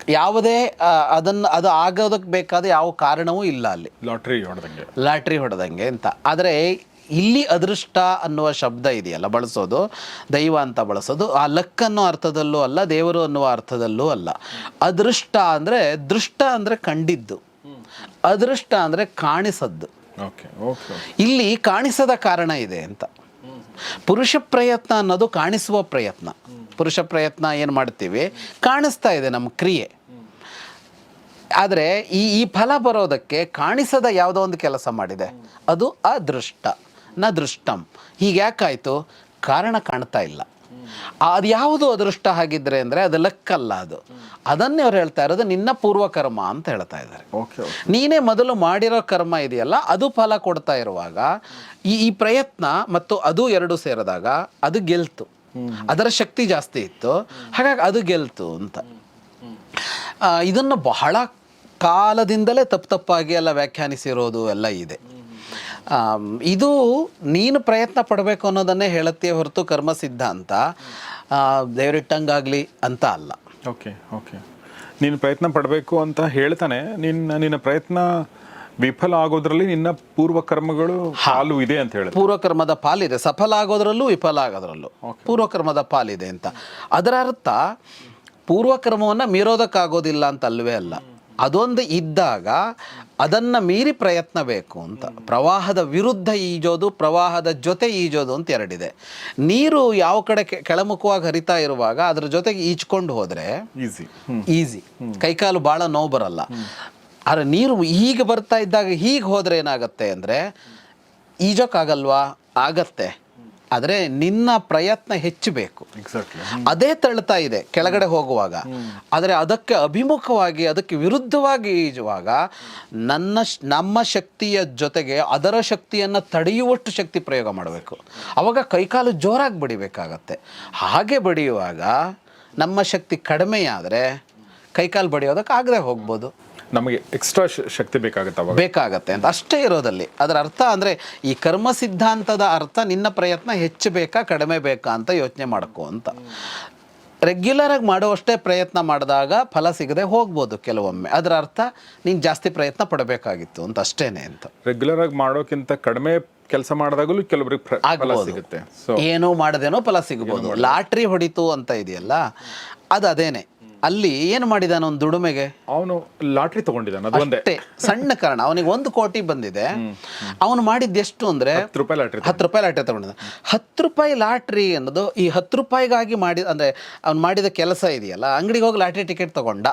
ಯಾವುದೇ ಅದನ್ನ ಅದು ಆಗೋದಕ್ಕೆ ಬೇಕಾದ ಯಾವ ಕಾರಣವೂ ಇಲ್ಲ ಅಲ್ಲಿ. ಲಾಟ್ರಿ ಹೊಡೆದಂಗೆ. ಲಾಟ್ರಿ ಹೊಡೆದಂಗೆ ಅಂತ. ಆದರೆ ಇಲ್ಲಿ ಅದೃಷ್ಟ ಅನ್ನುವ ಶಬ್ದ ಇದೆಯಲ್ಲ ಬಳಸೋದು ದೈವ ಅಂತ ಬಳಸೋದು ಆ ಲಕ್ ಅನ್ನೋ ಅರ್ಥದಲ್ಲೂ ಅಲ್ಲ ದೇವರು ಅನ್ನುವ ಅರ್ಥದಲ್ಲೂ ಅಲ್ಲ. ಅದೃಷ್ಟ ಅಂದರೆ ದೃಷ್ಟ ಅಂದರೆ ಕಂಡಿದ್ದು. ಅದೃಷ್ಟ ಅಂದರೆ ಕಾಣಿಸದ್ದು. ಇಲ್ಲಿ ಕಾಣಿಸದ ಕಾರಣ ಇದೆ ಅಂತ. ಪುರುಷ ಪ್ರಯತ್ನ ಅನ್ನೋದು ಕಾಣಿಸುವ ಪ್ರಯತ್ನ. ಪುರುಷ ಪ್ರಯತ್ನ ಏನು ಮಾಡ್ತೀವಿ? ಕಾಣಿಸ್ತಾ ಇದೆ ನಮ್ಮ ಕ್ರಿಯೆ. ಆದರೆ ಈ ಈ ಫಲ ಬರೋದಕ್ಕೆ ಕಾಣಿಸದ ಯಾವುದೋ ಒಂದು ಕೆಲಸ ಮಾಡಿದೆ. ಅದು ಅದೃಷ್ಟ, ನ ದೃಷ್ಟಂ. ಹೀಗೆ ಯಾಕಾಯಿತು ಕಾರಣ ಕಾಣ್ತಾ ಇಲ್ಲ. ಅದು ಯಾವುದು ಅದೃಷ್ಟ ಆಗಿದ್ರೆ ಅಂದರೆ ಅದು ಲಕ್ಕಲ್ಲ ಅದು. ಅದನ್ನೇ ಅವ್ರು ಹೇಳ್ತಾ ಇರೋದು ನಿನ್ನ ಪೂರ್ವಕರ್ಮ ಅಂತ ಹೇಳ್ತಾ ಇದ್ದಾರೆ. ನೀನೇ ಮೊದಲು ಮಾಡಿರೋ ಕರ್ಮ ಇದೆಯಲ್ಲ ಅದು ಫಲ ಕೊಡ್ತಾ ಇರುವಾಗ ಈ ಈ ಪ್ರಯತ್ನ ಮತ್ತು ಅದು ಎರಡು ಸೇರಿದಾಗ ಅದು ಗೆಲ್ತು. ಅದರ ಶಕ್ತಿ ಜಾಸ್ತಿ ಇತ್ತು. ಹಾಗಾಗಿ ಅದು ಗೆಲ್ತು ಅಂತ. ಇದನ್ನು ಬಹಳ ಕಾಲದಿಂದಲೇ ತಪ್ಪು ತಪ್ಪಾಗಿ ಎಲ್ಲ ವ್ಯಾಖ್ಯಾನಿಸಿರೋದು ಎಲ್ಲ ಇದೆ. ಇದು ನೀನು ಪ್ರಯತ್ನ ಪಡಬೇಕು ಅನ್ನೋದನ್ನೇ ಹೇಳುತ್ತೆ ಹೊರತು ಕರ್ಮ ಸಿದ್ಧಾಂತ ದೇವರಿಟ್ಟಂಗಾಗಲಿ ಅಂತ ಅಲ್ಲ. Okay okay. ನೀನು ಪ್ರಯತ್ನ ಪಡಬೇಕು ಅಂತ ಹೇಳ್ತಾನೆ. ನಿನ್ನ ನಿನ್ನ ಪ್ರಯತ್ನ ವಿಫಲ ಆಗೋದ್ರಲ್ಲಿ ನಿನ್ನ ಪೂರ್ವ ಕರ್ಮಗಳು ಹಾಲು ಇದೆ ಅಂತ ಹೇಳಿ ಪೂರ್ವಕರ್ಮದ ಪಾಲಿದೆ ಸಫಲ ಆಗೋದ್ರಲ್ಲೂ ವಿಫಲ ಆಗೋದ್ರಲ್ಲೂ. ಪೂರ್ವಕರ್ಮದ ಪಾಲಿದೆ ಅಂತ. ಅದರ ಅರ್ಥ ಪೂರ್ವಕರ್ಮವನ್ನು ಮೀರೋದಕ್ಕಾಗೋದಿಲ್ಲ ಅಂತ ಅಲ್ವೇ ಅಲ್ಲ. ಅದೊಂದು ಇದ್ದಾಗ ಅದನ್ನು ಮೀರಿ ಪ್ರಯತ್ನ ಬೇಕು ಅಂತ. ಪ್ರವಾಹದ ವಿರುದ್ಧ ಈಜೋದು ಪ್ರವಾಹದ ಜೊತೆ ಈಜೋದು ಅಂತ ಎರಡಿದೆ. ನೀರು ಯಾವ ಕಡೆ ಕೆ- ಕೆಳಮುಖವಾಗಿ ಹರಿತಾ ಇರುವಾಗ ಅದ್ರ ಜೊತೆಗೆ ಈಜ್ಕೊಂಡು ಹೋದರೆ ಈಸಿ. ಈಸಿ ಕೈಕಾಲು ಭಾಳ ನೋವು ಬರಲ್ಲ. ಆದರೆ ನೀರು ಹೀಗೆ ಬರ್ತಾ ಇದ್ದಾಗ ಹೀಗೆ ಹೋದರೆ ಏನಾಗುತ್ತೆ ಅಂದರೆ ಈಜೋಕ್ಕಾಗಲ್ವಾ? ಆಗತ್ತೆ. ಆದರೆ ನಿನ್ನ ಪ್ರಯತ್ನ ಹೆಚ್ಚಬೇಕು ಎಕ್ಸಾಕ್ಟ್ಲಿ ಅದೇ ತಳ್ತಾ ಇದೆ ಕೆಳಗಡೆ ಹೋಗುವಾಗ. ಆದರೆ ಅದಕ್ಕೆ ಅಭಿಮುಖವಾಗಿ ಅದಕ್ಕೆ ವಿರುದ್ಧವಾಗಿ ಈಜುವಾಗ ನನ್ನ ಶ್- ನಮ್ಮ ಶಕ್ತಿಯ ಜೊತೆಗೆ ಅದರ ಶಕ್ತಿಯನ್ನು ತಡೆಯುವಷ್ಟು ಶಕ್ತಿ ಪ್ರಯೋಗ ಮಾಡಬೇಕು. ಅವಾಗ ಕೈಕಾಲು ಜೋರಾಗಿ ಬಡಿಬೇಕಾಗತ್ತೆ. ಹಾಗೆ ಬಡಿಯುವಾಗ ನಮ್ಮ ಶಕ್ತಿ ಕಡಿಮೆಯಾದರೆ ಕೈಕಾಲು ಬಡಿಯೋದಕ್ಕೆ ಆಗದೆ ಹೋಗ್ಬೋದು. ನಮಗೆ ಎಕ್ಸ್ಟ್ರಾ ಶಕ್ತಿ ಬೇಕಾಗುತ್ತೆ ಅವಾಗ. ಬೇಕಾಗತ್ತೆ ಅಂತ. ಅಷ್ಟೇ ಇರೋದಲ್ಲಿ. ಅದರ ಅರ್ಥ ಅಂದರೆ ಈ ಕರ್ಮ ಸಿದ್ಧಾಂತದ ಅರ್ಥ ನಿನ್ನ ಪ್ರಯತ್ನ ಹೆಚ್ಚು ಬೇಕಾ ಕಡಿಮೆ ಬೇಕಾ ಅಂತ ಯೋಚನೆ ಮಾಡ್ಕೊ ಅಂತ. ರೆಗ್ಯುಲರಾಗಿ ಮಾಡುವಷ್ಟೇ ಪ್ರಯತ್ನ ಮಾಡಿದಾಗ ಫಲ ಸಿಗದೆ ಹೋಗ್ಬೋದು ಕೆಲವೊಮ್ಮೆ. ಅದರ ಅರ್ಥ ನೀನು ಜಾಸ್ತಿ ಪ್ರಯತ್ನ ಪಡಬೇಕಾಗಿತ್ತು ಅಂತ ಅಷ್ಟೇನೆ ಅಂತ. ರೆಗ್ಯುಲರ್ ಆಗಿ ಮಾಡೋಕ್ಕಿಂತ ಕಡಿಮೆ ಕೆಲಸ ಮಾಡಿದಾಗಲೂ ಕೆಲವರಿಗೆ ಆಗ್ಬೋದು. ಸಿಗುತ್ತೆ. ಸೊ ಏನೂ ಮಾಡದೇನೋ ಫಲ ಸಿಗ್ಬೋದು. ಲಾಟ್ರಿ ಹೊಡಿತು ಅಂತ ಇದೆಯಲ್ಲ ಅದು ಅದೇನೆ. ಅಲ್ಲಿ ಏನು ಮಾಡಿದಾನ ಒಂದು ದುಡಿಮೆಗೆ? ಅವನು ಲಾಟ್ರಿ ತಗೊಂಡಿದ್ದಾನೆ ಅದು ಒಂದೇ. ಅಷ್ಟೇ ಸಣ್ಣ ಕಾರಣ. ಅವನಿಗೆ ಒಂದು ಕೋಟಿ ಬಂದಿದೆ. ಅವನು ಮಾಡಿದ್ದೆಷ್ಟು ಅಂದ್ರೆ ಹತ್ತು ರೂಪಾಯಿ ಲಾಟ್ರಿ ಹತ್ತು ರೂಪಾಯಿ ಲಾಟ್ರಿ ತಗೊಂಡಿದ್ದ ಹತ್ತು ರೂಪಾಯಿ ಲಾಟ್ರಿ ಅನ್ನೋದು ಈ ಹತ್ತು ರೂಪಾಯಿಗಾಗಿ ಮಾಡಿ ಅಂದ್ರೆ ಅವ್ನು ಮಾಡಿದ ಕೆಲಸ ಇದೆಯಲ್ಲ ಅಂಗಡಿಗೆ ಹೋಗಿ ಲಾಟ್ರಿ ಟಿಕೆಟ್ ತಗೊಂಡ.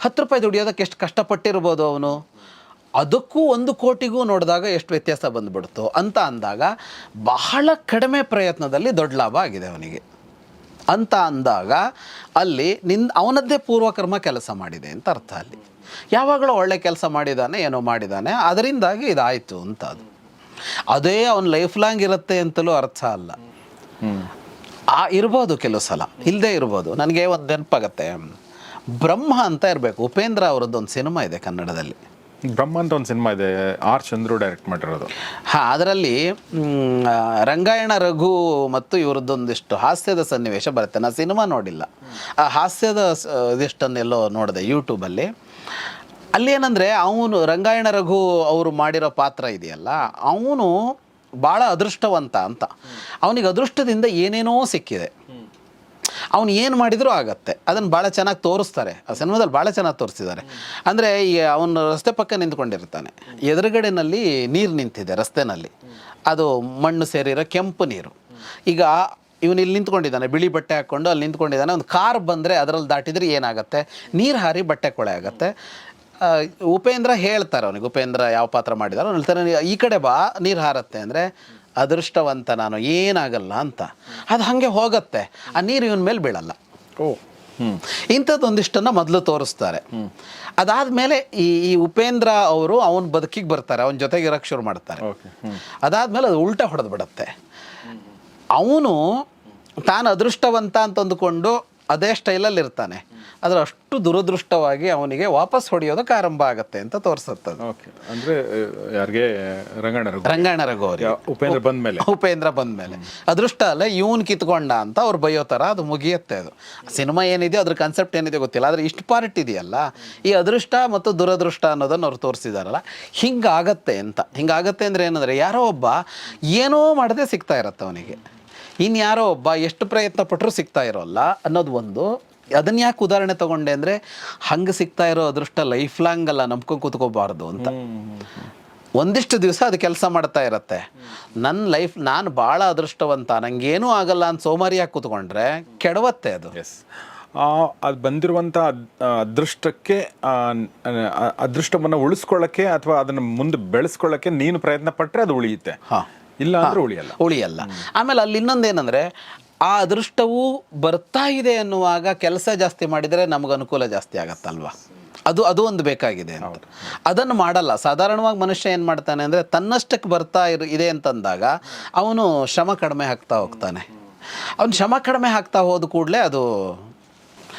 ಹತ್ತು ರೂಪಾಯಿ ದುಡಿಯೋದಕ್ಕೆ ಎಷ್ಟು ಕಷ್ಟಪಟ್ಟಿರ್ಬೋದು ಅವನು? ಅದಕ್ಕೂ ಒಂದು ಕೋಟಿಗೂ ನೋಡಿದಾಗ ಎಷ್ಟು ವ್ಯತ್ಯಾಸ ಬಂದ್ಬಿಡ್ತು ಅಂತ ಅಂದಾಗ ಬಹಳ ಕಡಿಮೆ ಪ್ರಯತ್ನದಲ್ಲಿ ದೊಡ್ಡ ಲಾಭ ಆಗಿದೆ ಅವನಿಗೆ. ಅಂತ ಅಂದಾಗ ಅಲ್ಲಿ ನಿನ್ ಅವನದ್ದೇ ಪೂರ್ವಕರ್ಮ ಕೆಲಸ ಮಾಡಿದೆ ಅಂತ ಅರ್ಥ ಅಲ್ಲಿ. ಯಾವಾಗಲೂ ಒಳ್ಳೆ ಕೆಲಸ ಮಾಡಿದ್ದಾನೆ ಏನೋ ಮಾಡಿದ್ದಾನೆ ಅದರಿಂದಾಗಿ ಇದಾಯಿತು ಅಂತ ಅದು. ಅದೇ ಅವನ ಲೈಫ್ ಲಾಂಗ್ ಇರುತ್ತೆ ಅಂತಲೂ ಅರ್ಥ ಅಲ್ಲ. ಆ ಇರ್ಬೋದು ಕೆಲವು ಸಲ ಇಲ್ಲದೆ ಇರ್ಬೋದು. ನನಗೆ ಒಂದು ನೆನಪಾಗತ್ತೆ. ಬ್ರಹ್ಮ ಅಂತ ಇರಬೇಕು, ಉಪೇಂದ್ರ ಅವರದ್ದು ಒಂದು ಸಿನಿಮಾ ಇದೆ ಕನ್ನಡದಲ್ಲಿ. ಬ್ರಹ್ಮ ಅಂತ ಒಂದು ಸಿನಿಮಾ ಇದೆ ಆರ್ ಚಂದ್ರು ಡೈರೆಕ್ಟ್ ಮಾಡಿರೋದು. ಹಾಂ ಅದರಲ್ಲಿ ರಂಗಾಯಣ ರಘು ಮತ್ತು ಇವ್ರದ್ದೊಂದಿಷ್ಟು ಹಾಸ್ಯದ ಸನ್ನಿವೇಶ ಬರುತ್ತೆ. ನಾನು ಸಿನಿಮಾ ನೋಡಿಲ್ಲ. ಆ ಹಾಸ್ಯದ ಸ- ಇದಿಷ್ಟನ್ನೆಲ್ಲೋ ನೋಡಿದೆ ಯೂಟ್ಯೂಬಲ್ಲಿ ಅಲ್ಲಿ. ಏನಂದರೆ ಅವನು ರಂಗಾಯಣ ರಘು ಅವರು ಮಾಡಿರೋ ಪಾತ್ರ ಇದೆಯಲ್ಲ ಅವನು ಭಾಳ ಅದೃಷ್ಟವಂತ ಅಂತ. ಅವನಿಗೆ ಅದೃಷ್ಟದಿಂದ ಏನೇನೋ ಸಿಕ್ಕಿದೆ. ಅವನು ಏನು ಮಾಡಿದರೂ ಆಗತ್ತೆ. ಅದನ್ನು ಭಾಳ ಚೆನ್ನಾಗಿ ತೋರಿಸ್ತಾರೆ. ಆ ಸಿನಿಮಾದಲ್ಲಿ ಭಾಳ ಚೆನ್ನಾಗಿ ತೋರಿಸಿದ್ದಾರೆ. ಅಂದರೆ ಈ ಅವನು ರಸ್ತೆ ಪಕ್ಕ ನಿಂತ್ಕೊಂಡಿರ್ತಾನೆ. ಎದುರುಗಡೆಯಲ್ಲಿ ನೀರು ನಿಂತಿದೆ ರಸ್ತೆನಲ್ಲಿ. ಅದು ಮಣ್ಣು ಸೇರಿರೋ ಕೆಂಪು ನೀರು. ಈಗ ಇವನು ಇಲ್ಲಿ ನಿಂತ್ಕೊಂಡಿದ್ದಾನೆ, ಬಿಳಿ ಬಟ್ಟೆ ಹಾಕ್ಕೊಂಡು ಅಲ್ಲಿ ನಿಂತ್ಕೊಂಡಿದ್ದಾನೆ. ಒಂದು ಕಾರ್ ಬಂದರೆ ಅದರಲ್ಲಿ ದಾಟಿದರೆ ಏನಾಗುತ್ತೆ? ನೀರು ಹಾರಿ ಬಟ್ಟೆ ಕೊಳೆ ಆಗುತ್ತೆ. ಉಪೇಂದ್ರ ಹೇಳ್ತಾರೆ ಅವನಿಗೆ. ಉಪೇಂದ್ರ ಯಾವ ಪಾತ್ರ ಮಾಡಿದಾರೋ ಹೇಳ್ತಾರೆ ಈ ಕಡೆ ಬಾ, ನೀರು ಹಾರತ್ತೆ. ಅಂದರೆ ಅದೃಷ್ಟವಂತ ನಾನು ಏನಾಗಲ್ಲ ಅಂತ. ಅದು ಹಾಗೆ ಹೋಗುತ್ತೆ. ಆ ನೀರು ಇವನ ಮೇಲೆ ಬೀಳಲ್ಲ. ಓ. ಹ್ಞೂ ಇಂಥದ್ದೊಂದಿಷ್ಟನ್ನು ಮೊದಲು ತೋರಿಸ್ತಾರೆ. ಅದಾದಮೇಲೆ ಈ ಈ ಉಪೇಂದ್ರ ಅವರು ಅವನ ಬದುಕಿಗೆ ಬರ್ತಾರೆ ಅವನ ಜೊತೆಗೆ ಇರೋಕ್ಕೆ ಶುರು ಮಾಡ್ತಾರೆ. ಅದಾದಮೇಲೆ ಅದು ಉಲ್ಟಾ ಹೊಡೆದು ಬಿಡುತ್ತೆ. ಅವನು ತಾನು ಅದೃಷ್ಟವಂತ ಅಂತ ಅಂದುಕೊಂಡು ಅದೇ ಸ್ಟೈಲಲ್ಲಿ ಇರ್ತಾನೆ ಆದರೆ ಅಷ್ಟು ದುರದೃಷ್ಟವಾಗಿ ಅವನಿಗೆ ವಾಪಸ್ ಹೊಡೆಯೋದಕ್ಕೆ ಆರಂಭ ಆಗುತ್ತೆ ಅಂತ ತೋರಿಸುತ್ತದೆ. ಓಕೆ. ಅಂದ್ರೆ ಯಾರಿಗೆ? ರಂಗಣ್ಣರು ರಂಗಾಯಣ ರಘುವರಿ ಉಪೇಂದ್ರ ಬಂದ ಮೇಲೆ ಉಪೇಂದ್ರ ಬಂದಮೇಲೆ. ಅದೃಷ್ಟ ಅಲ್ಲ ಇವನ್ ಕಿತ್ಕೊಂಡ ಅಂತ ಅವ್ರು ಬೈಯೋ ಥರ ಅದು ಮುಗಿಯುತ್ತೆ ಅದು. ಸಿನಿಮಾ ಏನಿದೆ ಅದ್ರ ಕಾನ್ಸೆಪ್ಟ್ ಏನಿದೆ ಗೊತ್ತಿಲ್ಲ ಆದರೆ ಇಷ್ಟು ಪಾರ್ಟ್ ಇದೆಯಲ್ಲ ಈ ಅದೃಷ್ಟ ಮತ್ತು ದುರದೃಷ್ಟ ಅನ್ನೋದನ್ನು ಅವ್ರು ತೋರಿಸಿದಾರಲ್ಲ ಹಿಂಗಾಗತ್ತೆ ಅಂತ. ಹಿಂಗಾಗತ್ತೆ ಅಂದರೆ ಏನಂದರೆ ಯಾರೋ ಒಬ್ಬ ಏನೋ ಮಾಡದೆ ಸಿಗ್ತಾ ಇರತ್ತೆ ಅವನಿಗೆ. ಇನ್ಯಾರೋ ಒಬ್ಬ ಎಷ್ಟು ಪ್ರಯತ್ನ ಪಟ್ಟರೂ ಸಿಗ್ತಾ ಇರೋಲ್ಲ ಅನ್ನೋದು ಒಂದು. ಅದನ್ನ ಯಾಕೆ ಉದಾಹರಣೆ ತಗೊಂಡೆ ಅಂದರೆ ಹಂಗೆ ಸಿಗ್ತಾ ಇರೋ ಅದೃಷ್ಟ ಲೈಫ್ ಲಾಂಗ್ ಅಲ್ಲ ನಂಬ್ಕೊಂಡು ಕೂತ್ಕೋಬಾರ್ದು ಅಂತ. ಒಂದಿಷ್ಟು ದಿವಸ ಅದು ಕೆಲಸ ಮಾಡ್ತಾ ಇರತ್ತೆ. ನನ್ನ ಲೈಫ್ ನಾನು ಭಾಳ ಅದೃಷ್ಟವಂತ ನನಗೇನೂ ಆಗಲ್ಲ ಅಂತ ಸೋಮಾರಿಯಾಗಿ ಕೂತ್ಕೊಂಡ್ರೆ ಕೆಡವತ್ತೆ ಅದು. ಅದು ಬಂದಿರುವಂಥ ಅದೃಷ್ಟಕ್ಕೆ ಅದೃಷ್ಟವನ್ನು ಉಳಿಸ್ಕೊಳ್ಳೋಕ್ಕೆ ಅಥವಾ ಅದನ್ನು ಮುಂದೆ ಬೆಳೆಸ್ಕೊಳ್ಳೋಕ್ಕೆ ನೀನು ಪ್ರಯತ್ನ ಪಟ್ಟರೆ ಅದು ಉಳಿಯುತ್ತೆ. ಇಲ್ಲ ಅಂದ್ರೆ ಉಳಿಯಲ್ಲ. ಉಳಿಯಲ್ಲ. ಆಮೇಲೆ ಅಲ್ಲಿ ಇನ್ನೊಂದೇನೆಂದರೆ ಆ ಅದೃಷ್ಟವು ಬರ್ತಾ ಇದೆ ಅನ್ನುವಾಗ ಕೆಲಸ ಜಾಸ್ತಿ ಮಾಡಿದರೆ ನಮಗೆ ಅನುಕೂಲ ಜಾಸ್ತಿ ಆಗತ್ತಲ್ವಾ? ಅದು ಅದು ಒಂದು ಬೇಕಾಗಿದೆ ಅಂತ. ಅದನ್ನು ಮಾಡಲ್ಲ. ಸಾಧಾರಣವಾಗಿ ಮನುಷ್ಯ ಏನು ಮಾಡ್ತಾನೆ ಅಂದರೆ ತನ್ನಷ್ಟಕ್ಕೆ ಬರ್ತಾ ಇರು ಇದೆ ಅಂತಂದಾಗ ಅವನು ಶ್ರಮ ಕಡಿಮೆ ಹಾಕ್ತಾ ಹೋಗ್ತಾನೆ. ಅವನು ಶ್ರಮ ಕಡಿಮೆ ಹಾಕ್ತಾ ಹೋದ ಕೂಡಲೇ ಅದು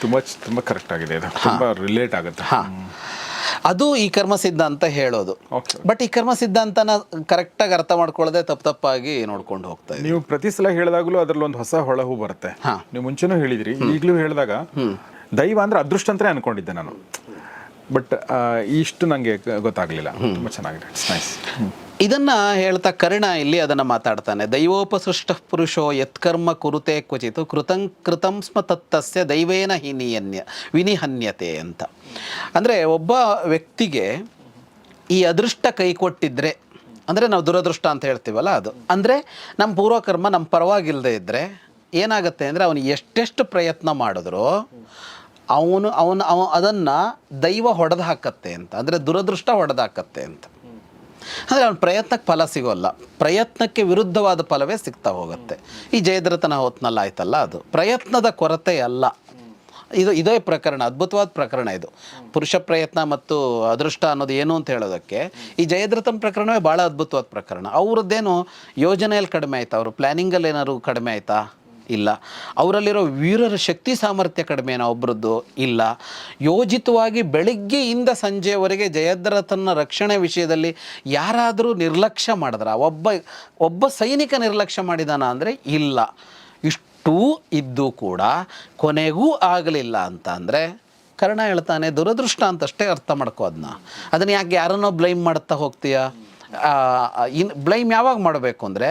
ತುಂಬ ತುಂಬ ಕರೆಕ್ಟ್ ಆಗಿದೆ. ರಿಲೇಟ್ ಆಗುತ್ತೆ. ಹಾಂ. ಅದು ಈ ಕರ್ಮ ಸಿದ್ಧಾಂತ ಹೇಳೋದು. ಓಕೆ ಬಟ್ ಈ ಕರ್ಮ ಸಿದ್ಧಾಂತನ ಕರೆಕ್ಟಾಗಿ ಅರ್ಥ ಮಾಡ್ಕೊಳ್ಳದೆ ತಪ್ಪು ತಪ್ಪಾಗಿ ನೋಡ್ಕೊಂಡು ಹೋಗ್ತಾ ನೀವು ಪ್ರತಿ ಸಲ ಹೇಳಿದಾಗಲೂ ಅದ್ರಲ್ಲಿ ಒಂದು ಹೊಸ ಹೊಳಹು ಬರುತ್ತೆ. ನೀವು ಮುಂಚೆನೂ ಹೇಳಿದ್ರಿ ಈಗಲೂ ಹೇಳಿದಾಗ ದೈವ ಅಂದ್ರೆ ಅದೃಷ್ಟ ಅಂತಲೇ ಅನ್ಕೊಂಡಿದ್ದೆ ನಾನು. ಬಟ್ ಇಷ್ಟು ನನಗೆ ಗೊತ್ತಾಗಲಿಲ್ಲ. ತುಂಬ ಚೆನ್ನಾಗಿದೆ. ಇದನ್ನ ಹೇಳ್ತಾ ಕರ್ಣ ಇಲ್ಲಿ ಅದನ್ನ ಮಾತಾಡ್ತಾನೆ. ದೈವೋಪಸೃಷ್ಟ ಪುರುಷೋ ಯತ್ಕರ್ಮ ಕುರುತೆ ಕ್ವಚಿತು ಕೃತಂ ಕೃತಂ ಸ್ಮ ತತ್ತಸ್ಯ ದೈವೇನ ಹಿನಿಯನ್ಯ ವಿನಿಹನ್ಯತೆ ಅಂತ. ಅಂದರೆ ಒಬ್ಬ ವ್ಯಕ್ತಿಗೆ ಈ ಅದೃಷ್ಟ ಕೈ ಕೊಟ್ಟಿದ್ರೆ, ಅಂದರೆ ನಾವು ದುರದೃಷ್ಟ ಅಂತ ಹೇಳ್ತೀವಲ್ಲ ಅದು. ಅಂದರೆ ನಮ್ಮ ಪೂರ್ವಕರ್ಮ ನಮ್ಮ ಪರವಾಗಿಲ್ಲದೆ ಇದ್ದರೆ ಏನಾಗುತ್ತೆ ಅಂದರೆ ಅವನು ಎಷ್ಟೆಷ್ಟು ಪ್ರಯತ್ನ ಮಾಡಿದ್ರು ಅವನು ಅವನು ಅವ ಅದನ್ನು ದೈವ ಹೊಡೆದು ಹಾಕತ್ತೆ ಅಂತ. ಅಂದರೆ ದುರದೃಷ್ಟ ಹೊಡೆದು ಹಾಕತ್ತೆ ಅಂತ. ಅಂದರೆ ಅವ್ನ ಪ್ರಯತ್ನಕ್ಕೆ ಫಲ ಸಿಗೋಲ್ಲ. ಪ್ರಯತ್ನಕ್ಕೆ ವಿರುದ್ಧವಾದ ಫಲವೇ ಸಿಗ್ತಾ ಹೋಗುತ್ತೆ. ಈ ಜಯದ್ರಥನ ಹೊತ್ನಲ್ಲಿ ಆಯ್ತಲ್ಲ ಅದು. ಪ್ರಯತ್ನದ ಕೊರತೆ ಅಲ್ಲ. ಇದು, ಇದೇ ಪ್ರಕರಣ, ಅದ್ಭುತವಾದ ಪ್ರಕರಣ ಇದು. ಪುರುಷ ಪ್ರಯತ್ನ ಮತ್ತು ಅದೃಷ್ಟ ಅನ್ನೋದು ಏನು ಅಂತ ಹೇಳೋದಕ್ಕೆ, ಈ ಜಯದ್ರಥನ ಪ್ರಕರಣವೇ ಭಾಳ ಅದ್ಭುತವಾದ ಪ್ರಕರಣ. ಅವ್ರದ್ದೇನು ಯೋಜನೆಯಲ್ಲಿ ಕಡಿಮೆ ಆಯ್ತಾ? ಅವರು ಪ್ಲ್ಯಾನಿಂಗಲ್ಲಿ ಏನಾದ್ರು ಕಡಿಮೆ ಆಯ್ತಾ? ಇಲ್ಲ. ಅವರಲ್ಲಿರೋ ವೀರರ ಶಕ್ತಿ ಸಾಮರ್ಥ್ಯ ಕಡಿಮೆನ ಒಬ್ಬರದ್ದು ಇಲ್ಲ. ಯೋಜಿತವಾಗಿ ಬೆಳಗ್ಗೆಯಿಂದ ಸಂಜೆಯವರೆಗೆ ಜಯದ್ರಥನ ರಕ್ಷಣೆ ವಿಷಯದಲ್ಲಿ ಯಾರಾದರೂ ನಿರ್ಲಕ್ಷ್ಯ ಮಾಡಿದ್ರ, ಒಬ್ಬ ಒಬ್ಬ ಸೈನಿಕ ನಿರ್ಲಕ್ಷ್ಯ ಮಾಡಿದಾನ ಅಂದರೆ ಇಲ್ಲ. ಇಷ್ಟು ಇದ್ದು ಕೂಡ ಕೊನೆಗೂ ಆಗಲಿಲ್ಲ ಅಂತ ಅಂದರೆ ಕರ್ಣ ಹೇಳ್ತಾನೆ, ದುರದೃಷ್ಟ ಅಂತಷ್ಟೇ ಅರ್ಥ ಮಾಡ್ಕೋ ಅದನ್ನ ಅದನ್ನು ಯಾಕೆ ಯಾರನ್ನೋ ಬ್ಲೈಮ್ ಮಾಡ್ತಾ ಹೋಗ್ತೀಯಾ? ಇನ್ ಬ್ಲೈಮ್ ಯಾವಾಗ ಮಾಡಬೇಕು ಅಂದರೆ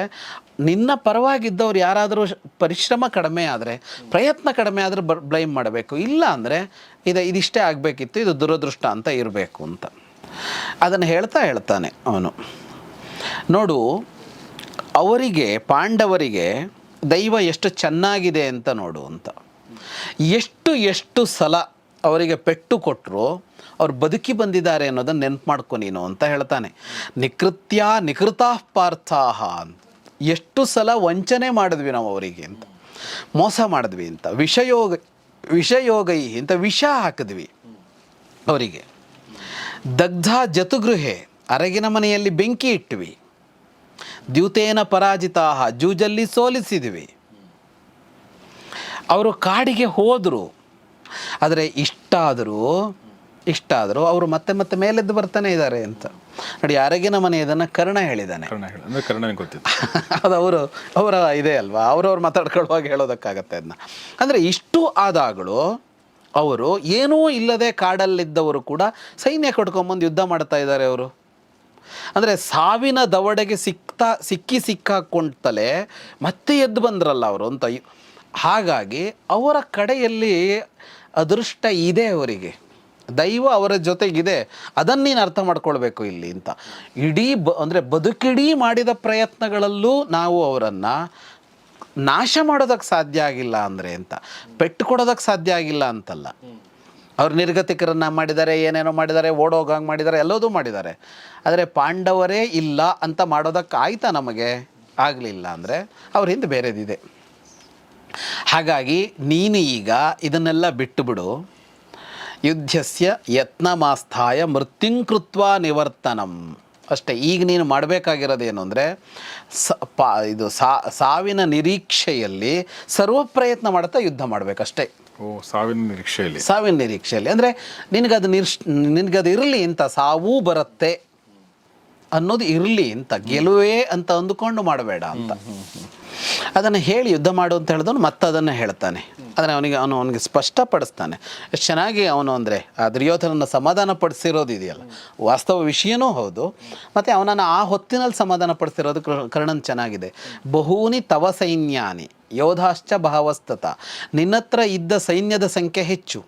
ನಿನ್ನ ಪರವಾಗಿದ್ದವ್ರು ಯಾರಾದರೂ ಪರಿಶ್ರಮ ಕಡಿಮೆ ಆದರೆ, ಪ್ರಯತ್ನ ಕಡಿಮೆ ಆದರೆ ಬ್ಲೇಮ್ ಮಾಡಬೇಕು. ಇಲ್ಲ ಅಂದರೆ, ಇದು, ಇದಿಷ್ಟೇ ಆಗಬೇಕಿತ್ತು, ಇದು ದುರದೃಷ್ಟ ಅಂತ ಇರಬೇಕು ಅಂತ. ಅದನ್ನು ಹೇಳ್ತಾ ಹೇಳ್ತಾನೆ ಅವನು. ನೋಡು, ಅವರಿಗೆ, ಪಾಂಡವರಿಗೆ ದೈವ ಎಷ್ಟು ಚೆನ್ನಾಗಿದೆ ಅಂತ ನೋಡು ಅಂತ. ಎಷ್ಟು ಎಷ್ಟು ಸಲ ಅವರಿಗೆ ಪೆಟ್ಟು ಕೊಟ್ಟರು ಅವ್ರು ಬದುಕಿ ಬಂದಿದ್ದಾರೆ ಅನ್ನೋದನ್ನು ನೆನ್ಪು ಮಾಡ್ಕೊ ನೀನು ಅಂತ ಹೇಳ್ತಾನೆ. ನಿಕೃತ್ಯ ನಿಕೃತಾ ಪಾರ್ಥಾಹ ಅಂತ. ಎಷ್ಟು ಸಲ ವಂಚನೆ ಮಾಡಿದ್ವಿ ನಾವು ಅವರಿಗೆ ಅಂತ. ಮೋಸ ಮಾಡಿದ್ವಿ ಅಂತ. ವಿಷಯೋಗ, ವಿಷಯೋಗೈ ಅಂತ ವಿಷ ಹಾಕಿದ್ವಿ ಅವರಿಗೆ. ದಗ್ಧ ಜತುಗೃಹೆ, ಅರಗಿನ ಮನೆಯಲ್ಲಿ ಬೆಂಕಿ ಇಟ್ವಿ. ದ್ಯೂತೇನ ಪರಾಜಿತಾಹ, ಜೂಜಲ್ಲಿ ಸೋಲಿಸಿದ್ವಿ. ಅವರು ಕಾಡಿಗೆ ಹೋದರು. ಆದರೆ ಇಷ್ಟಾದರೂ ಇಷ್ಟಾದರೂ ಅವರು ಮತ್ತೆ ಮತ್ತೆ ಮೇಲೆದ್ದು ಬರ್ತಾನೆ ಇದ್ದಾರೆ ಅಂತ. ನೋಡಿ ಅರಗಿನ ಮನೆ ಇದನ್ನು ಕರ್ಣ ಹೇಳಿದ್ದಾನೆ. ಅದು ಅವರು ಅವರ ಇದೆ ಅಲ್ವಾ? ಅವ್ರವ್ರು ಮಾತಾಡ್ಕೊಳ್ಳುವಾಗ ಹೇಳೋದಕ್ಕಾಗತ್ತೆ ಅದನ್ನ ಅಂದರೆ ಇಷ್ಟು ಆದಾಗಳು ಅವರು ಏನೂ ಇಲ್ಲದೆ ಕಾಡಲ್ಲಿದ್ದವರು ಕೂಡ ಸೈನ್ಯ ಕಟ್ಕೊಂಬಂದು ಯುದ್ಧ ಮಾಡ್ತಾ ಇದ್ದಾರೆ ಅವರು. ಅಂದರೆ ಸಾವಿನ ದವಡೆಗೆ ಸಿಕ್ತಾ ಸಿಕ್ಕಿ ಸಿಕ್ಕಾಕೊಂಡ್ತಲೇ ಮತ್ತೆ ಎದ್ದು ಬಂದ್ರಲ್ಲ ಅವರು ಅಂತ. ಹಾಗಾಗಿ ಅವರ ಕಡೆಯಲ್ಲಿ ಅದೃಷ್ಟ ಇದೆ ಅವರಿಗೆ. ದೈವ ಅವರ ಜೊತೆಗಿದೆ ಅದನ್ನು ನೀನು ಅರ್ಥ ಮಾಡ್ಕೊಳ್ಬೇಕು ಇಲ್ಲಿ ಅಂತ. ಇಡೀ ಬ, ಅಂದರೆ ಬದುಕಿಡೀ ಮಾಡಿದ ಪ್ರಯತ್ನಗಳಲ್ಲೂ ನಾವು ಅವರನ್ನು ನಾಶ ಮಾಡೋದಕ್ಕೆ ಸಾಧ್ಯ ಆಗಿಲ್ಲ ಅಂದರೆ ಅಂತ, ಪೆಟ್ಟು ಕೊಡೋದಕ್ಕೆ ಸಾಧ್ಯ ಆಗಿಲ್ಲ ಅಂತಲ್ಲ. ಅವ್ರು ನಿರ್ಗತಿಕರನ್ನ ಮಾಡಿದ್ದಾರೆ, ಏನೇನೋ ಮಾಡಿದ್ದಾರೆ, ಓಡೋಗಂಗೆ ಮಾಡಿದ್ದಾರೆ, ಎಲ್ಲದೂ ಮಾಡಿದ್ದಾರೆ. ಆದರೆ ಪಾಂಡವರೇ ಇಲ್ಲ ಅಂತ ಮಾಡೋದಕ್ಕೆ ಆಯ್ತಾ ನಮಗೆ? ಆಗಲಿಲ್ಲ ಅಂದರೆ ಅವ್ರ ಹಿಂದೆ ಬೇರೆದಿದೆ. ಹಾಗಾಗಿ ನೀನು ಈಗ ಇದನ್ನೆಲ್ಲ ಬಿಟ್ಟುಬಿಡು ಯುದ್ಧಸ್ಯ ಯತ್ನಮಾಸ್ಥಾಯ ಮೃತ್ಯುಂಕೃತ್ವ ನಿವರ್ತನಂ. ಅಷ್ಟೇ ಈಗ ನೀನು ಮಾಡಬೇಕಾಗಿರೋದೇನು ಅಂದರೆ ಸ ಪಾ ಇದು ಸಾ ಸಾವಿನ ನಿರೀಕ್ಷೆಯಲ್ಲಿ ಸರ್ವ ಪ್ರಯತ್ನ ಮಾಡ್ತಾ ಯುದ್ಧ ಮಾಡಬೇಕಷ್ಟೇ. ಓ ಸಾವಿನ ನಿರೀಕ್ಷೆಯಲ್ಲಿ. ಸಾವಿನ ನಿರೀಕ್ಷೆಯಲ್ಲಿ. ಅಂದರೆ ನಿನಗದು ನಿರ್ಶ್ ನಿನಗದು ಇರಲಿ ಅಂತ ಸಾವೂ ಬರುತ್ತೆ. ಅನ್ನೋದು ಇರಲಿ ಅಂತ ಗೆಲುವೇ ಅಂತ ಅಂದುಕೊಂಡು ಮಾಡಬೇಡ ಅಂತ. ಅದನ್ನು ಹೇಳಿ ಯುದ್ಧ ಮಾಡು ಅಂತ ಹೇಳಿದವನು ಮತ್ತೆ ಅದನ್ನು ಹೇಳ್ತಾನೆ. ಆದರೆ ಅವನಿಗೆ ಅವನು ಅವನಿಗೆ ಸ್ಪಷ್ಟಪಡಿಸ್ತಾನೆ. ಎಷ್ಟು ಚೆನ್ನಾಗಿ ಅವನು ಅಂದರೆ ಆ ದುರ್ಯೋಧನನ್ನು ಸಮಾಧಾನ ಪಡಿಸಿರೋದು ಇದೆಯಲ್ಲ ವಾಸ್ತವ ವಿಷಯನೂ ಹೌದು ಮತ್ತು ಅವನನ್ನು ಆ ಹೊತ್ತಿನಲ್ಲಿ ಸಮಾಧಾನ ಪಡಿಸಿರೋದು ಕರ್ಣನ್ ಚೆನ್ನಾಗಿದೆ. ಬಹೂನಿ ತವ ಸೈನ್ಯಾನಿ ಯೋಧಾಶ್ಚ ಭಾವಸ್ತತ. ನಿನ್ನತ್ರ ಇದ್ದ ಸೈನ್ಯದ ಸಂಖ್ಯೆ ಹೆಚ್ಚು.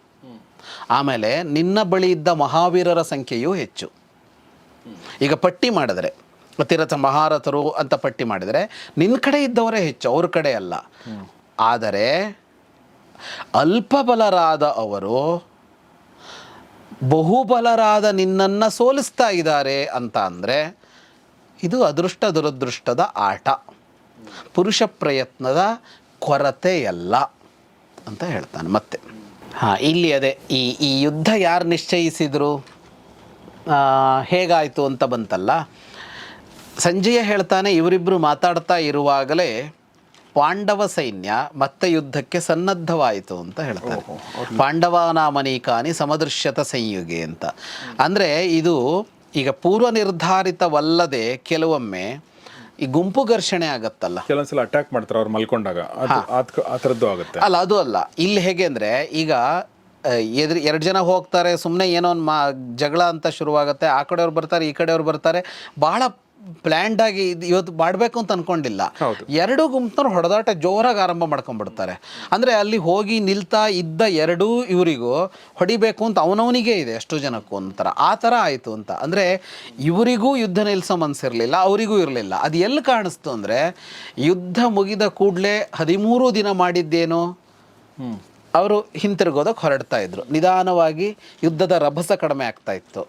ಆಮೇಲೆ ನಿನ್ನ ಬಳಿ ಇದ್ದ ಮಹಾವೀರರ ಸಂಖ್ಯೆಯೂ ಹೆಚ್ಚು. ಈಗ ಪಟ್ಟಿ ಮಾಡಿದ್ರೆ ತಿರಥ ಮಹಾರಥರು ಅಂತ ಪಟ್ಟಿ ಮಾಡಿದರೆ ನಿನ್ನ ಕಡೆ ಇದ್ದವರೇ ಹೆಚ್ಚು, ಅವ್ರ ಕಡೆ ಅಲ್ಲ. ಆದರೆ, ಅಲ್ಪಬಲರಾದ ಅವರು ಬಹುಬಲರಾದ ನಿನ್ನನ್ನು ಸೋಲಿಸ್ತಾ ಇದ್ದಾರೆ ಅಂತ ಅಂದರೆ, ಇದು ಅದೃಷ್ಟ ದುರದೃಷ್ಟದ ಆಟ. ಪುರುಷ ಪ್ರಯತ್ನದ ಕೊರತೆಯಲ್ಲ ಅಂತ ಹೇಳ್ತಾನೆ ಮತ್ತೆ. ಹಾಂ, ಇಲ್ಲಿ ಅದೇ, ಈ ಈ ಯುದ್ಧ ಯಾರು ನಿಶ್ಚಯಿಸಿದರು? ಹೇಗಾಯಿತು ಅಂತ ಬಂತಲ್ಲ? ಸಂಜಯ ಹೇಳ್ತಾನೆ ಇವರಿಬ್ಬರು ಮಾತಾಡ್ತಾ ಇರುವಾಗಲೇ ಪಾಂಡವ ಸೈನ್ಯ ಮತ್ತೆ ಯುದ್ಧಕ್ಕೆ ಸನ್ನದ್ಧವಾಯಿತು ಅಂತ ಹೇಳ್ತಾರೆ ಪಾಂಡವನಾಮನೀಕಾನಿ ಸಮದೃಶ್ಯತ ಸಂಯುಗೆ ಅಂತ. ಅಂದರೆ ಇದು ಈಗ ಪೂರ್ವ ನಿರ್ಧಾರಿತವಲ್ಲದೆ ಕೆಲವೊಮ್ಮೆ ಈ ಗುಂಪು ಘರ್ಷಣೆ ಆಗತ್ತಲ್ಲ. ಕೆಲವೊಂದ್ಸಲ ಅಟ್ಯಾಕ್ ಮಾಡ್ತಾರೆ ಅವ್ರು ಮಲ್ಕೊಂಡಾಗ. ಆ ಥರದ್ದು ಆಗುತ್ತೆ. ಅಲ್ಲ ಅದು ಅಲ್ಲ. ಇಲ್ಲಿ ಹೇಗೆ ಅಂದರೆ ಈಗ ಎದುರು ಎರಡು ಜನ ಹೋಗ್ತಾರೆ ಸುಮ್ಮನೆ ಏನೋ ಒಂದು ಮಾ ಜಗಳ ಅಂತ ಶುರುವಾಗುತ್ತೆ. ಆ ಕಡೆಯವ್ರು ಬರ್ತಾರೆ ಈ ಕಡೆಯವ್ರು ಬರ್ತಾರೆ. ಭಾಳ ಪ್ಲ್ಯಾಂಡ್ ಆಗಿ ಇದು ಇವತ್ತು ಮಾಡಬೇಕು ಅಂತ ಅನ್ಕೊಂಡಿಲ್ಲ. ಹೌದು. ಎರಡೂ ಗುಂಪಿನವ್ರು ಹೊಡೆದಾಟ ಜೋರಾಗಿ ಆರಂಭ ಮಾಡ್ಕೊಂಡ್ಬಿಡ್ತಾರೆ. ಅಂದರೆ ಅಲ್ಲಿ ಹೋಗಿ ನಿಲ್ತಾ ಇದ್ದ ಎರಡೂ ಇವರಿಗೂ ಹೊಡಿಬೇಕು ಅಂತ ಅವನವನಿಗೆ ಇದೆ ಎಷ್ಟು ಜನಕ್ಕೂ ಒಂಥರ. ಆ ಥರ ಆಯಿತು ಅಂತ. ಅಂದರೆ ಇವರಿಗೂ ಯುದ್ಧ ನಿಲ್ಲಿಸೋ ಮನಸ್ಸಿರಲಿಲ್ಲ ಅವರಿಗೂ ಇರಲಿಲ್ಲ. ಅದು ಎಲ್ಲಿ ಕಾಣಿಸ್ತು ಅಂದರೆ ಯುದ್ಧ ಮುಗಿದ ಕೂಡಲೇ ಹದಿಮೂರು ದಿನ ಮಾಡಿದ್ದೇನು? ಅವರು ಹಿಂತಿರುಗೋದಕ್ಕೆ ಹೊರಡ್ತಾ ಇದ್ರು. ನಿಧಾನವಾಗಿ ಯುದ್ಧದ ರಭಸ ಕಡಿಮೆ ಆಗ್ತಾ ಇತ್ತು.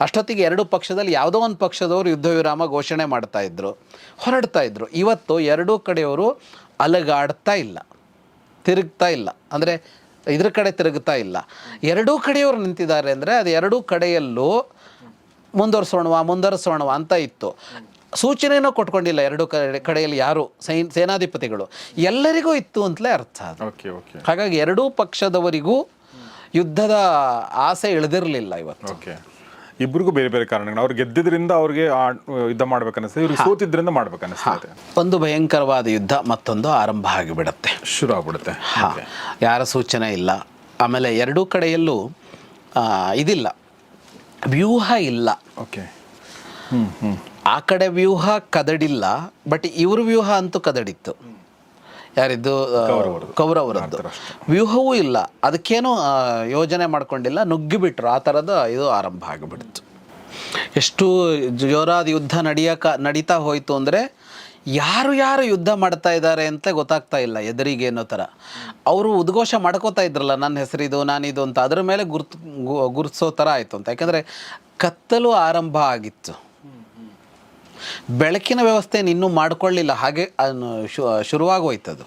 ಅಷ್ಟೊತ್ತಿಗೆ ಎರಡು ಪಕ್ಷದಲ್ಲಿ ಯಾವುದೋ ಒಂದು ಪಕ್ಷದವರು ಯುದ್ಧ ವಿರಾಮ ಘೋಷಣೆ ಮಾಡ್ತಾ ಇದ್ರು. ಹೊರಡ್ತಾ ಇದ್ರು. ಇವತ್ತು ಎರಡೂ ಕಡೆಯವರು ಅಲಗಾಡ್ತಾ ಇಲ್ಲ. ತಿರುಗ್ತಾ ಇಲ್ಲ. ಅಂದರೆ ಇದ್ರ ಕಡೆ ತಿರುಗ್ತಾ ಇಲ್ಲ. ಎರಡೂ ಕಡೆಯವರು ನಿಂತಿದ್ದಾರೆ ಅಂದರೆ ಅದು ಎರಡೂ ಕಡೆಯಲ್ಲೂ ಮುಂದುವರ್ಸೋಣವಾ ಮುಂದುವರ್ಸೋಣವಾ ಅಂತ ಇತ್ತು. ಸೂಚನೆನೂ ಕೊಟ್ಕೊಂಡಿಲ್ಲ ಎರಡು ಕಡೆ ಕಡೆಯಲ್ಲಿ ಯಾರು ಸೈನ್ ಸೇನಾಧಿಪತಿಗಳು. ಎಲ್ಲರಿಗೂ ಇತ್ತು ಅಂತಲೇ ಅರ್ಥ ಅದು. Okay okay. ಹಾಗಾಗಿ ಎರಡೂ ಪಕ್ಷದವರಿಗೂ ಯುದ್ಧದ ಆಸೆ ಇಳಿದಿರಲಿಲ್ಲ ಇವತ್ತು. ಓಕೆ. ಇಬ್ಬರಿಗೂ ಬೇರೆ ಬೇರೆ ಕಾರಣಗಳು. ಅವ್ರು ಗೆದ್ದಿದ್ರಿಂದ ಅವ್ರಿಗೆ ಯುದ್ಧ ಮಾಡ್ಬೇಕನ್ನಿಸ್ತದೆ. ಇವ್ರಿಗೆ ಸೋತಿದ್ರಿಂದ ಮಾಡ್ಬೇಕನ್ನಿಸ್ತದೆ. ಒಂದು ಭಯಂಕರವಾದ ಯುದ್ಧ ಮತ್ತೊಂದು ಆರಂಭ ಆಗಿಬಿಡುತ್ತೆ. ಶುರು ಆಗ್ಬಿಡುತ್ತೆ ಯಾರ ಸೂಚನೆ ಇಲ್ಲ. ಆಮೇಲೆ ಎರಡೂ ಕಡೆಯಲ್ಲೂ ಇದಿಲ್ಲ. ವ್ಯೂಹ ಇಲ್ಲ. ಓಕೆ. ಆ ಕಡೆ ವ್ಯೂಹ ಕದಡಿಲ್ಲ ಬಟ್ ಇವ್ರ ವ್ಯೂಹ ಅಂತೂ ಕದಡಿತ್ತು. ಯಾರಿದ್ದು ಕೌರವರದ್ದು. ವ್ಯೂಹವೂ ಇಲ್ಲ. ಅದಕ್ಕೇನು ಯೋಜನೆ ಮಾಡ್ಕೊಂಡಿಲ್ಲ. ನುಗ್ಗಿಬಿಟ್ರು. ಆ ಥರದ ಇದು ಆರಂಭ ಆಗಿಬಿಡ್ತು. ಎಷ್ಟು ಜೋರಾದ ಯುದ್ಧ ನಡಿಯಕ ನಡೀತಾ ಹೋಯಿತು ಅಂದರೆ ಯಾರು ಯಾರು ಯುದ್ಧ ಮಾಡ್ತಾ ಇದ್ದಾರೆ ಅಂತ ಗೊತ್ತಾಗ್ತಾ ಇಲ್ಲ ಎದುರಿಗೆ ಅನ್ನೋ ಥರ. ಅವರು ಉದ್ಘೋಷ ಮಾಡ್ಕೋತಾ ಇದ್ರಲ್ಲ ನನ್ನ ಹೆಸರಿದು ನಾನಿದು ಅಂತ. ಅದರ ಮೇಲೆ ಗುರ್ತು ಗುರ್ಸೋ ಗುರುತಿಸೋ ಥರ ಆಯಿತು ಅಂತ. ಯಾಕಂದರೆ ಕತ್ತಲು ಆರಂಭ ಆಗಿತ್ತು. ಬೆಳಕಿನ ವ್ಯವಸ್ಥೆ ಇನ್ನೂ ಮಾಡಿಕೊಳ್ಳಿಲ್ಲ. ಹಾಗೆ ಶುರುವಾಗೋಯ್ತದು.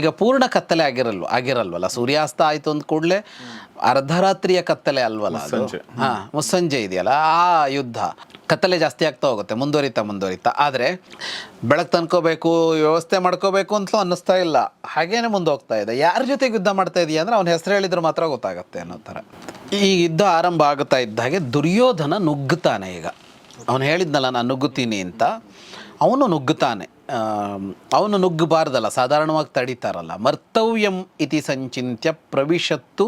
ಈಗ ಪೂರ್ಣ ಕತ್ತಲೆ ಆಗಿರಲ್ವ ಆಗಿರಲ್ವಲ್ಲ? ಸೂರ್ಯಾಸ್ತ ಆಯಿತು ಅಂದ ಕೂಡಲೇ ಅರ್ಧರಾತ್ರಿಯ ಕತ್ತಲೆ ಅಲ್ವಲ್ಲ ಅದು? ಹಾ ಮುಸ್ಸಂಜೆ ಇದೆಯಲ್ಲ ಆ ಯುದ್ಧ. ಕತ್ತಲೆ ಜಾಸ್ತಿ ಆಗ್ತಾ ಹೋಗುತ್ತೆ ಮುಂದುವರಿತಾ ಮುಂದುವರಿತಾ. ಆದರೆ ಬೆಳಕು ತನ್ಕೋಬೇಕು ವ್ಯವಸ್ಥೆ ಮಾಡ್ಕೋಬೇಕು ಅಂತಲೂ ಅನ್ನಿಸ್ತಾ ಇಲ್ಲ. ಹಾಗೇನೆ ಮುಂದೆ ಹೋಗ್ತಾ ಇದೆ. ಯಾರ ಜೊತೆ ಯುದ್ಧ ಮಾಡ್ತಾ ಇದೆಯಾ ಅಂದ್ರೆ ಅವನ ಹೆಸರು ಹೇಳಿದ್ರೆ ಮಾತ್ರ ಗೊತ್ತಾಗುತ್ತೆ ಅನ್ನೋ ಥರ. ಈ ಯುದ್ಧ ಆರಂಭ ಆಗುತ್ತಾ ಇದ್ದ ಹಾಗೆ ದುರ್ಯೋಧನ ನುಗ್ಗುತ್ತಾನೆ ಈಗ. ಅವನು ಹೇಳಿದ್ನಲ್ಲ, ನಾನು ನುಗ್ಗುತ್ತೀನಿ ಅಂತ. ಅವನು ನುಗ್ಗುತ್ತಾನೆ. ಅವನು ನುಗ್ಗಬಾರ್ದಲ್ಲ, ಸಾಧಾರಣವಾಗಿ ತಡೀತಾರಲ್ಲ. ಮರ್ತವ್ಯಂ ಇತಿ ಸಂಚಿತ್ಯ ಪ್ರವಿಶತ್ತು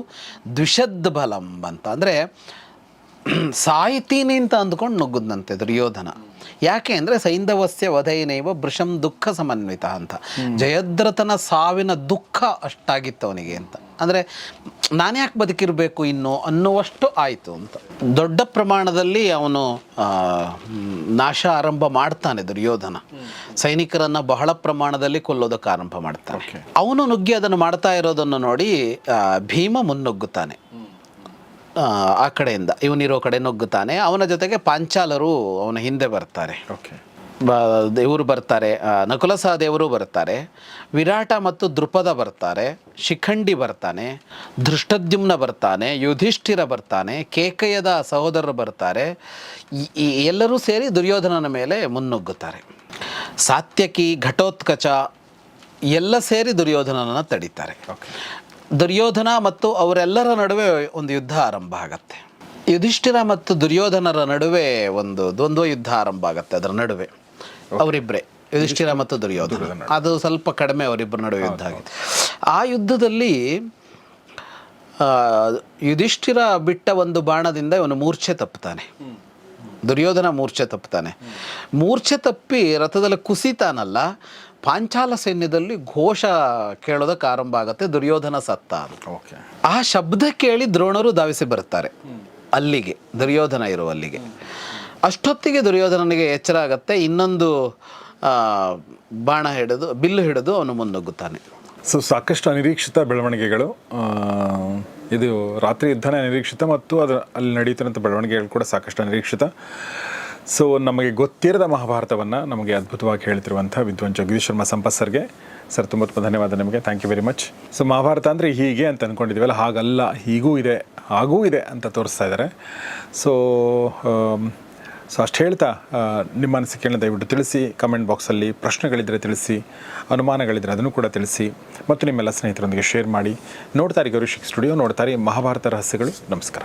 ದ್ವಿಷದ್ ಬಲಂ ಅಂತ. ಅಂದರೆ ಸಾಯ್ತೀನಿ ಅಂತ ಅಂದ್ಕೊಂಡು ನುಗ್ಗದಂತೆ ದುರ್ಯೋಧನ. ಯಾಕೆ ಅಂದರೆ ಸೈಂಧವಸ್ಯ ವಧೈನೈವ ಭೃಷಂ ದುಃಖ ಸಮನ್ವಿತ ಅಂತ. ಜಯದ್ರಥನ ಸಾವಿನ ದುಃಖ ಅಷ್ಟಾಗಿತ್ತು ಅವನಿಗೆ ಅಂತ. ಅಂದರೆ ನಾನು ಯಾಕೆ ಬದುಕಿರಬೇಕು ಇನ್ನು ಅನ್ನುವಷ್ಟು ಆಯಿತು ಅಂತ. ದೊಡ್ಡ ಪ್ರಮಾಣದಲ್ಲಿ ಅವನು ನಾಶ ಆರಂಭ ಮಾಡ್ತಾನೆ ದುರ್ಯೋಧನ. ಸೈನಿಕರನ್ನು ಬಹಳ ಪ್ರಮಾಣದಲ್ಲಿ ಕೊಲ್ಲೋದಕ್ಕೆ ಆರಂಭ ಮಾಡ್ತಾನೆ. ಅವನು ನುಗ್ಗಿ ಅದನ್ನು ಮಾಡ್ತಾ ಇರೋದನ್ನು ನೋಡಿ ಭೀಮ ಮುನ್ನುಗ್ಗುತ್ತಾನೆ. ಆ, ಕಡೆಯಿಂದ ಇವನಿರೋ ಕಡೆ ನುಗ್ಗುತ್ತಾನೆ. ಅವನ ಜೊತೆಗೆ ಪಾಂಚಾಲರು ಅವನ ಹಿಂದೆ ಬರ್ತಾರೆ. ಓಕೆ. ಇವರು ಬರ್ತಾರೆ ಆ, ನಕುಲ ಸಹದೇವರು ಬರ್ತಾರೆ ವಿರಾಟ ಮತ್ತು ದೃಪದ ಬರ್ತಾರೆ ಶಿಖಂಡಿ ಬರ್ತಾನೆ ಧೃಷ್ಟದ್ಯುಮ್ನ ಬರ್ತಾನೆ ಯುಧಿಷ್ಠಿರ ಬರ್ತಾನೆ ಕೇಕಯದ ಸಹೋದರರು ಬರ್ತಾರೆ ಎಲ್ಲರೂ ಸೇರಿ ದುರ್ಯೋಧನನ ಮೇಲೆ ಮುನ್ನುಗ್ಗುತ್ತಾರೆ. ಸಾತ್ಯಕಿ ಘಟೋತ್ಕಚ ಎಲ್ಲ ಸೇರಿ ದುರ್ಯೋಧನನನ್ನು ತಡೀತಾರೆ. ಓಕೆ. ದುರ್ಯೋಧನ ಮತ್ತು ಅವರೆಲ್ಲರ ನಡುವೆ ಒಂದು ಯುದ್ಧ ಆರಂಭ ಆಗತ್ತೆ. ಯುಧಿಷ್ಠಿರ ಮತ್ತು ದುರ್ಯೋಧನರ ನಡುವೆ ಒಂದು ದ್ವಂದ್ವ ಯುದ್ಧ ಆರಂಭ ಆಗತ್ತೆ ಅದರ ನಡುವೆ. ಅವರಿಬ್ಬರೇ ಯುಧಿಷ್ಠಿರ ಮತ್ತು ದುರ್ಯೋಧನ. ಅದು ಸ್ವಲ್ಪ ಕಡಿಮೆ ಅವರಿಬ್ಬರ ನಡುವೆ ಯುದ್ಧ ಆಗಿದೆ. ಆ ಯುದ್ಧದಲ್ಲಿ ಯುಧಿಷ್ಠಿರ ಬಿಟ್ಟ ಒಂದು ಬಾಣದಿಂದ ಇವನು ಮೂರ್ಛೆ ತಪ್ಪುತ್ತಾನೆ. ದುರ್ಯೋಧನ ಮೂರ್ಛೆ ತಪ್ಪುತ್ತಾನೆ. ಮೂರ್ಛೆ ತಪ್ಪಿ ರಥದಲ್ಲಿ ಕುಸಿತಾನಲ್ಲ ಪಾಂಚಾಲ ಸೈನ್ಯದಲ್ಲಿ ಘೋಷ ಕೇಳೋದಕ್ಕೆ ಆರಂಭ ಆಗುತ್ತೆ ದುರ್ಯೋಧನ ಸತ್ತ ಓಕೆ. ಆ ಶಬ್ದ ಕೇಳಿ ದ್ರೋಣರು ಧಾವಿಸಿ ಬರ್ತಾರೆ ಅಲ್ಲಿಗೆ ದುರ್ಯೋಧನ ಇರುವ ಅಲ್ಲಿಗೆ ಅಷ್ಟೊತ್ತಿಗೆ ದುರ್ಯೋಧನನಿಗೆ ಎಚ್ಚರ ಆಗತ್ತೆ ಇನ್ನೊಂದು ಆ, ಬಾಣ ಹಿಡಿದು ಬಿಲ್ಲು ಹಿಡಿದು ಅವನು ಮುನ್ನುಗ್ಗುತ್ತಾನೆ ಸೊ ಸಾಕಷ್ಟು ಅನಿರೀಕ್ಷಿತ ಬೆಳವಣಿಗೆಗಳು ಇದು ರಾತ್ರಿ ಯುದ್ಧನೇ ಅನಿರೀಕ್ಷಿತ ಮತ್ತು ಅದರ ಅಲ್ಲಿ ನಡೀತಿರೋಂಥ ಬೆಳವಣಿಗೆಗಳು ಕೂಡ ಸಾಕಷ್ಟು ಅನಿರೀಕ್ಷಿತ. ಸೊ ನಮಗೆ ಗೊತ್ತಿರದ ಮಹಾಭಾರತವನ್ನು ನಮಗೆ ಅದ್ಭುತವಾಗಿ ಹೇಳ್ತಿರುವಂಥ ವಿದ್ವಾನ್ ಜಗದೀಶ್ ಶರ್ಮಾ ಸಂಪತ್ ಸರ್ಗೆ. ಸರ್ ತುಂಬ ತುಂಬ ಧನ್ಯವಾದ ನಿಮಗೆ. Thank you very much so Mahabharata ಅಂದರೆ ಹೀಗೆ ಅಂತ ಅಂದ್ಕೊಂಡಿದ್ದೀವಲ್ಲ ಹಾಗಲ್ಲ, ಹೀಗೂ ಇದೆ, ಹಾಗೂ ಇದೆ ಅಂತ ತೋರಿಸ್ತಾ ಇದ್ದಾರೆ. ಸೊ ಸೊ ಅಷ್ಟು ಹೇಳ್ತಾ ನಿಮ್ಮ ಅನಿಸಿಕೆಯನ್ನು ದಯವಿಟ್ಟು ತಿಳಿಸಿ ಕಮೆಂಟ್ ಬಾಕ್ಸಲ್ಲಿ ಪ್ರಶ್ನೆಗಳಿದ್ದರೆ ತಿಳಿಸಿ ಅನುಮಾನಗಳಿದ್ದರೆ ಅದನ್ನು ಕೂಡ ತಿಳಿಸಿ, ಮತ್ತು ನಿಮ್ಮೆಲ್ಲ ಸ್ನೇಹಿತರೊಂದಿಗೆ ಶೇರ್ ಮಾಡಿ. ನೋಡ್ತಾರೆ ಗೌರಿಶಿಕ್ ಸ್ಟುಡಿಯೋ ನೋಡ್ತಾರೆ ಮಹಾಭಾರತ ರಹಸ್ಯಗಳು. ನಮಸ್ಕಾರ.